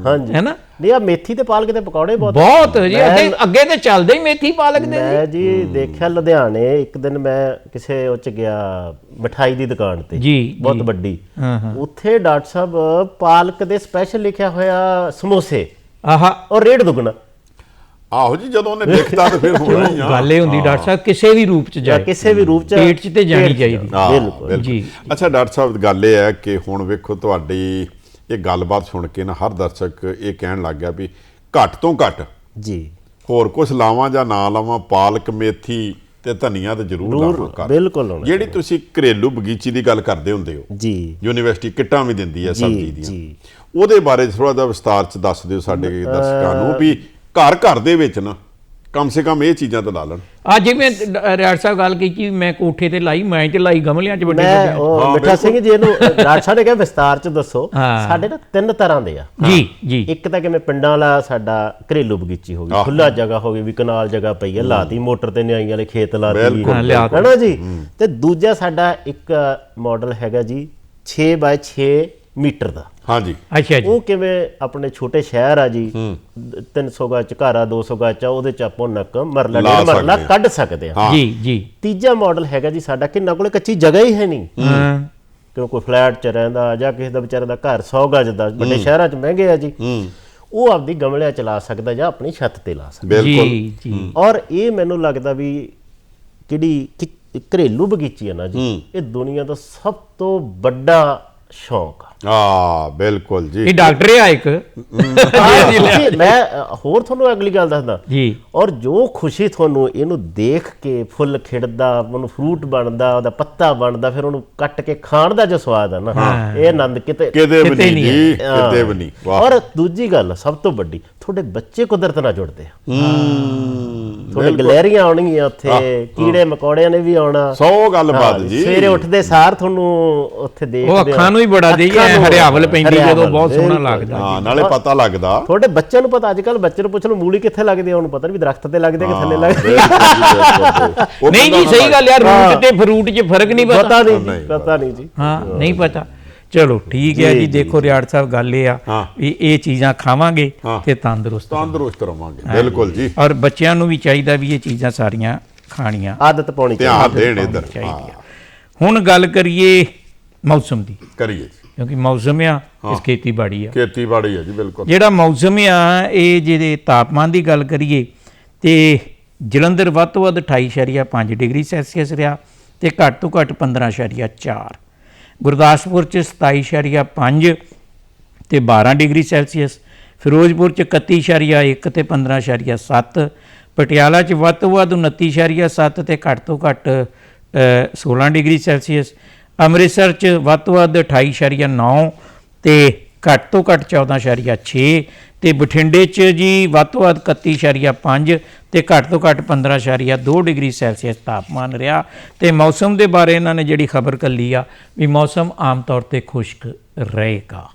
ਹਾਂਜੀ। ਹੈ ਨਾ? ਨਹੀਂ ਆ ਮੇਥੀ ਤੇ ਪਾਲਕ ਦੇ ਪਕੌੜੇ ਬਹੁਤ ਬਹੁਤ ਜੀ ਅੱਗੇ ਅੱਗੇ ਤੇ ਚੱਲਦੇ ਹੀ ਮੇਥੀ ਪਾਲਕ ਦੇ ਮੈਂ ਜੀ। ਦੇਖਿਆ ਲੁਧਿਆਣੇ ਇੱਕ ਦਿਨ ਮੈਂ ਕਿਸੇ ਉਹ ਚ ਗਿਆ ਮਠਾਈ ਦੀ ਦੁਕਾਨ ਤੇ। ਜੀ, ਬਹੁਤ। ਵੱਡੀ। ਹਾਂ ਹਾਂ। ਉੱਥੇ ਡਾਕਟਰ ਸਾਹਿਬ ਪਾਲਕ ਦੇ ਸਪੈਸ਼ਲ ਲਿਖਿਆ ਹੋਇਆ ਸਮੋਸੇ ਆਹਾ। ਔਰ ਰੇਟ ਦੁੱਗਣਾ। ਆਹੋ ਜੀ ਜਦੋਂ ਉਹਨੇ ਦੇਖਤਾ ਤਾਂ ਫਿਰ ਹੋਣਾ ਹੀ ਆ। ਗੱਲ ਇਹ ਹੁੰਦੀ ਡਾਕਟਰ ਸਾਹਿਬ ਕਿਸੇ ਵੀ ਰੂਪ ਚ ਜਾਂ ਜਾਏ। ਕਿਸੇ ਵੀ ਰੂਪ ਚ ਪੇਟ 'ਚ ਤੇ ਜਾਣੀ ਚਾਹੀਦੀ। ਬਿਲਕੁਲ। ਜੀ। ਅੱਛਾ ਡਾਕਟਰ ਸਾਹਿਬ ਗੱਲ ਇਹ ਹੈ ਕਿ ਹੁਣ ਵੇਖੋ ਤੁਹਾਡੀ ਇਹ ਗੱਲਬਾਤ ਸੁਣ ਕੇ ਨਾ ਹਰ ਦਰਸ਼ਕ ਇਹ ਕਹਿਣ ਲੱਗ ਗਿਆ ਵੀ ਘੱਟ ਤੋਂ ਘੱਟ ਜੀ। ਹੋਰ ਕੁਝ ਲਾਵਾਂ ਜਾਂ ਨਾ ਲਾਵਾਂ ਪਾਲਕ ਮੇਥੀ ਤੇ ਧਨੀਆ ਤੇ ਜ਼ਰੂਰ ਲਾਵਾਂ ਬਿਲਕੁਲ ਜਿਹੜੀ ਤੁਸੀਂ ਘਰੇਲੂ ਬਗੀਚੀ ਦੀ ਗੱਲ ਕਰਦੇ ਹੁੰਦੇ ਹੋ ਜੀ। ਯੂਨੀਵਰਸਿਟੀ ਕਿੱਟਾਂ ਵੀ ਦਿੰਦੀ ਹੈ ਸਬਜ਼ੀ ਦੀਆਂ। ਜੀ। ਉਹਦੇ ਬਾਰੇ ਥੋੜਾ ਜਿਹਾ ਵਿਸਤਾਰ ਚ ਦੱਸ ਦਿਓ ਸਾਡੇ ਦਰਸ਼ਕਾਂ ਨੂੰ ਵੀ ਘਰ ਘਰ ਦੇ ਵਿੱਚ ਨਾ। ਕਮ ਸੇ ਕਮ ਇਹ ਚੀਜ਼ਾਂ ਤਾਂ ਲਾ ਲੈਣ। ਆ ਜਿਵੇਂ ਰਿਆੜ ਸਾਹਿਬ ਗੱਲ ਕੀਤੀ ਮੈਂ ਕੋਠੇ ਤੇ ਲਾਈ ਮੈਂ ਤੇ ਲਾਈ ਗਮਲਿਆਂ ਚ ਵੱਡੇ ਮੈਂ ਵੱਡੇ। ਉਹ ਮਿੱਠਾ ਸਿੰਘ ਜੀ ਇਹਨੂੰ ਡਾਕਟਰ ਸਾਹਿਬ ਨੇ ਕਿਹਾ ਵਿਸਤਾਰ ਚ ਦੱਸੋ ਹਾਂ। ਸਾਡੇ ਨਾ ਤਿੰਨ ਤਰ੍ਹਾਂ ਦੇ ਆ। ਜੀ ਜੀ। ਇੱਕ ਤਾਂ ਕਿਵੇਂ ਪਿੰਡਾਂ ਵਾਲਾ ਸਾਡਾ ਘਰੇਲੂ ਬਗੀਚੀ ਹੋ ਗਈ ਖੁੱਲਾ ਜਗ੍ਹਾ ਹੋ ਗਈ ਵੀ ਕਨਾਲ ਜਗ੍ਹਾ ਪਈ ਹੈ ਲਾਤੀ ਮੋਟਰ ਤੇ ਨਿਆਈ ਵਾਲੇ ਖੇਤ ਲਾਤੀ। ਹੈਨਾ ਜੀ? ਤੇ ਦੂਜਾ ਸਾਡਾ ਇੱਕ ਮਾਡਲ ਹੈਗਾ ਜੀ 6 ਬਾਈ 6 ਮੀਟਰ ਦਾ। ਹਾਂਜੀ। ਅੱਛਾ ਜੀ। ਉਹ ਕਿਵੇਂ ਆਪਣੇ ਛੋਟੇ ਸ਼ਹਿਰ ਆ ਜੀ 300 ਗਜ ਘਰ ਆ 200 ਗਜ ਆ ਉਹਦੇ ਚ ਆਪਾਂ ਨੱਕ ਮਰਲਾ ਲਾ ਡੇਢ ਮਰਲਾ। ਕੱਢ ਸਕਦੇ ਆ। ਹਾਂ। ਜੀ ਜੀ। ਤੀਜਾ ਮਾਡਲ ਹੈਗਾ ਜੀ ਸਾਡਾ ਕਿ ਨਾ ਕੋਲੇ ਕੱਚੀ ਜਗ੍ਹਾ ਹੀ ਹੈ ਨਹੀਂ। ਹਾਂ। ਕਿਉਂ ਕੋਈ ਫਲੈਟ 'ਚ ਰਹਿੰਦਾ ਜਾਂ ਕਿਸੇ ਦਾ ਵਿਚਾਰੇ ਦਾ ਘਰ 100 ਗਜ ਦਾ ਵੱਡੇ ਸ਼ਹਿਰਾਂ 'ਚ ਮਹਿੰਗੇ ਆ ਜੀ। ਉਹ ਆਪਦੀ ਗਮਲਿਆਂ 'ਚ ਲਾ ਸਕਦਾ ਜਾਂ ਆਪਣੀ ਛੱਤ ਤੇ ਲਾ ਸਕਦਾ। ਬਿਲਕੁਲ। ਜੀ ਜੀ। ਔਰ ਇਹ ਮੈਨੂੰ ਲੱਗਦਾ ਵੀ ਕਿਹੜੀ ਘਰੇਲੂ ਬਗੀਚੀ ਹੈ ਨਾ ਜੀ। ਇਹ ਦੁਨੀਆ ਦਾ ਸਭ ਤੋਂ ਵੱਡਾ ਸ਼ੌਂਕ ਆ। ਆ ਬਿਲਕੁਲ ਜੀ। ਇਹ ਡਾਕਟਰ ਆ ਇੱਕ। ਜੀ, ਮੈਂ ਹੋਰ ਤੁਹਾਨੂੰ ਅਗਲੀ ਗੱਲ ਦੱਸਦਾ। ਜੀ। ਔਰ ਜੋ ਖੁਸ਼ੀ ਤੁਹਾਨੂੰ ਇਹਨੂੰ ਦੇਖ ਕੇ ਫੁੱਲ ਖਿੜਦਾ ਉਹਨੂੰ ਫਰੂਟ ਬਣਦਾ ਉਹਦਾ ਪੱਤਾ ਬਣਦਾ ਫਿਰ ਉਹਨੂੰ ਕੱਟ ਕੇ ਖਾਣ ਦਾ ਜੋ ਸਵਾਦ ਹੈ ਨਾ ਇਹ ਆਨੰਦ ਕਿਤੇ ਕਿਤੇ ਵੀ ਨਹੀਂ ਜੀ ਕਿਤੇ ਵੀ ਨਹੀਂ। ਵਾਹ। ਔਰ ਦੂਜੀ ਗੱਲ ਸਭ ਤੋਂ ਵੱਡੀ ਤੁਹਾਡੇ ਬੱਚੇ ਕੁਦਰਤ ਨਾਲ ਜੁੜਦੇ ਆ। ਹੂੰ। ਤੁਹਾਡੇ ਗਲੈਰੀਆਂ ਆਉਣਗੀਆਂ ਉੱਥੇ ਕੀੜੇ ਮਕੌੜਿਆਂ ਨੇ ਵੀ ਆਉਣਾ। ਸੌ ਗੱਲ ਬਾਤ ਹਾਂ, ਜੀ। ਸਵੇਰੇ ਉੱਠਦੇ ਸਾਰ ਤੁਹਾਨੂੰ ਉੱਥੇ ਦੇਖਦੇ ਉਹ। ਅੱਖਾਂ ਨੂੰ ਹੀ ਬੜਾ ਨੂੰ ਹਰਿਆਵਲ ਪੈਂਦੀ ਜਦੋਂ ਬਹੁਤ ਸੋਹਣਾ। ਲੱਗਦਾ। ਹਾਂ ਨਾਲੇ ਪਤਾ ਲੱਗਦਾ। ਤੁਹਾਡੇ ਬੱਚਿਆਂ ਨੂੰ ਪਤਾ ਅੱਜ ਕੱਲ ਬੱਚੇ ਨੂੰ ਪੁੱਛ ਲਓ ਮੂਲੀ ਕਿੱਥੇ ਲੱਗਦੀ ਆ ਉਹਨੂੰ ਪਤਾ ਨਹੀਂ ਵੀ ਦਰਖਤ ਤੇ ਲੱਗਦੀ ਆ ਕਿ ਥੱਲੇ ਲੱਗਦੀ। ਨਹੀਂ ਜੀ ਸਹੀ ਗੱਲ ਯਾਰ ਰੂਟ ਤੇ ਫਰੂਟ 'ਚ ਫ਼ਰਕ ਨਹੀਂ ਪਤਾ ਪਤਾ। ਨਹੀਂ ਨਹੀਂ, ਜੀ ਪਤਾ। ਨਹੀਂ ਜੀ। ਹਾਂ ਨਹੀਂ ਪਤਾ। ਚਲੋ ਠੀਕ ਹੈ ਜੀ ਦੇਖੋ ਰਿਆੜ ਸਾਹਿਬ ਗੱਲ ਇਹ ਆ। ਵੀ ਇਹ ਚੀਜ਼ਾਂ ਖਾਵਾਂਗੇ। ਤੇ ਤੰਦਰੁਸਤ ਤੰਦਰੁਸਤ ਰਵਾਂਗੇ ਬਿਲਕੁਲ ਜੀ। ਔਰ ਬੱਚਿਆਂ ਨੂੰ ਵੀ ਚਾਹੀਦਾ ਵੀ ਇਹ ਚੀਜ਼ਾਂ ਸਾਰੀਆਂ ਖਾਣੀਆਂ। ਆਦਤ ਪਾਉਣੀ ਚਾਹੀਦੀ ਧਿਆਨ ਦੇਣ ਇੱਧਰ। ਹੁਣ ਗੱਲ ਕਰੀਏ ਮੌਸਮ ਦੀ। ਕਰੀਏ ਜੀ। ਕਿਉਂਕਿ ਮੌਸਮ ਆ ਇਸ ਖੇਤੀਬਾੜੀ ਆ। ਖੇਤੀਬਾੜੀ ਹੈ ਜੀ ਬਿਲਕੁਲ। ਜਿਹੜਾ ਮੌਸਮ ਆ ਇਹ ਜਿਹਦੇ ਤਾਪਮਾਨ ਦੀ ਗੱਲ ਕਰੀਏ ਤੇ ਜਲੰਧਰ ਵੱਧ ਤੋਂ ਵੱਧ 28.5 ਡਿਗਰੀ ਸੈਲਸੀਅਸ ਰਿਹਾ ਤੇ ਘੱਟ ਤੋਂ ਘੱਟ 15.4 ਗੁਰਦਾਸਪੁਰ ਚ 27.5 ਤੇ 12 ਡਿਗਰੀ ਸੈਲਸੀਅਸ ਫਿਰੋਜ਼ਪੁਰ ਚ 31.1 ਤੇ 15.7 ਪਟਿਆਲਾ ਚ ਵੱਧ ਤੋਂ ਵੱਧ 29.7 ਤੇ ਘੱਟ ਤੋਂ ਘੱਟ ਅ, 16 ਡਿਗਰੀ ਸੈਲਸੀਅਸ ਅੰਮ੍ਰਿਤਸਰ ਚ ਵੱਧ ਤੋਂ ਵੱਧ 28.9 ਤੇ ਘੱਟ ਤੋਂ ਘੱਟ 14.6 ਤੇ ਬਠਿੰਡੇ ਚ ਜੀ ਵੱਧ ਤੋਂ ਵੱਧ 31.5 ਤੇ ਘੱਟ ਤੋਂ ਘੱਟ 15.2 ਡਿਗਰੀ ਸੈਲਸੀਅਸ ਤਾਪਮਾਨ ਰਿਹਾ ਤੇ ਮੌਸਮ ਦੇ ਬਾਰੇ ਇਹਨਾਂ ਨੇ ਜਿਹੜੀ ਖਬਰ ਕੱਲੀ ਆ ਵੀ ਮੌਸਮ ਆਮ ਤੌਰ ਤੇ ਖੁਸ਼ਕ ਰਹੇਗਾ।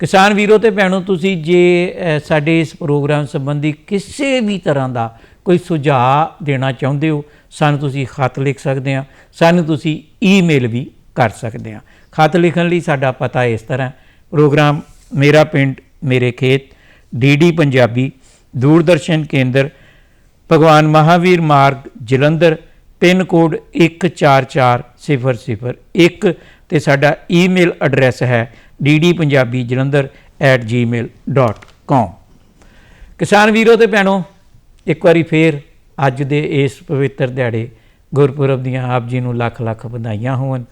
ਕਿਸਾਨ ਵੀਰੋ ਤੇ ਭੈਣੋ, ਤੁਸੀਂ ਜੇ ਸਾਡੇ ਇਸ ਪ੍ਰੋਗਰਾਮ ਸੰਬੰਧੀ ਕਿਸੇ ਵੀ ਤਰ੍ਹਾਂ ਦਾ ਕੋਈ ਸੁਝਾਅ ਦੇਣਾ ਚਾਹੁੰਦੇ ਹੋ, ਸਾਨੂੰ ਤੁਸੀਂ ਖਤ ਲਿਖ ਸਕਦੇ ਆ ਸਾਨੂੰ ਤੁਸੀਂ ਈਮੇਲ ਵੀ ਕਰ ਸਕਦੇ ਆ ਖਤ ਲਿਖਣ ਲਈ ਸਾਡਾ ਪਤਾ ਇਸ ਤਰ੍ਹਾਂ ਪ੍ਰੋਗਰਾਮ ਮੇਰਾ ਪਿੰਡ, ਮੇਰੇ ਖੇਤ ਡੀਡੀ ਪੰਜਾਬੀ, ਦੂਰਦਰਸ਼ਨ ਕੇਂਦਰ, ਭਗਵਾਨ ਮਹਾਵੀਰ ਮਾਰਗ, ਜਲੰਧਰ, ਪਿੰਨ ਕੋਡ 144001 ਤੇ ਸਾਡਾ ਈਮੇਲ ਐਡਰੈਸ ਹੈ ddpunjabijalandhar@gmail.com ਕਿਸਾਨ ਵੀਰੋ ਤੇ ਭੈਣੋ, ਇੱਕ ਵਾਰੀ ਫੇਰ ਅੱਜ ਦੇ ਇਸ ਪਵਿੱਤਰ ਦਿਹਾੜੇ ਗੁਰਪੁਰਬ ਦੀਆਂ ਆਪ ਜੀ ਨੂੰ ਲੱਖ ਲੱਖ ਵਧਾਈਆਂ ਹੋਣ।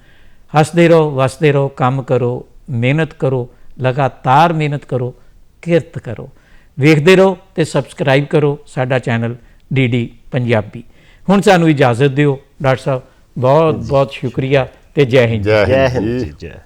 ਹੱਸਦੇ ਰਹੋ, ਵਸਦੇ ਰਹੋ, ਕੰਮ ਕਰੋ ਮਿਹਨਤ ਕਰੋ ਲਗਾਤਾਰ ਮਿਹਨਤ ਕਰੋ ਕਿਰਤ ਕਰੋ। ਵੇਖਦੇ ਰਹੋ ਤੇ ਸਬਸਕ੍ਰਾਈਬ ਕਰੋ ਸਾਡਾ ਚੈਨਲ ਡੀਡੀ ਪੰਜਾਬੀ। ਹੁਣ ਸਾਨੂੰ ਇਜਾਜ਼ਤ ਦਿਓ ਡਾਕਟਰ ਸਾਹਿਬ ਬਹੁਤ ਬਹੁਤ ਸ਼ੁਕਰੀਆ ਤੇ ਜੈ ਹਿੰਦ। ਜੈ ਹਿੰਦ ਜੈ।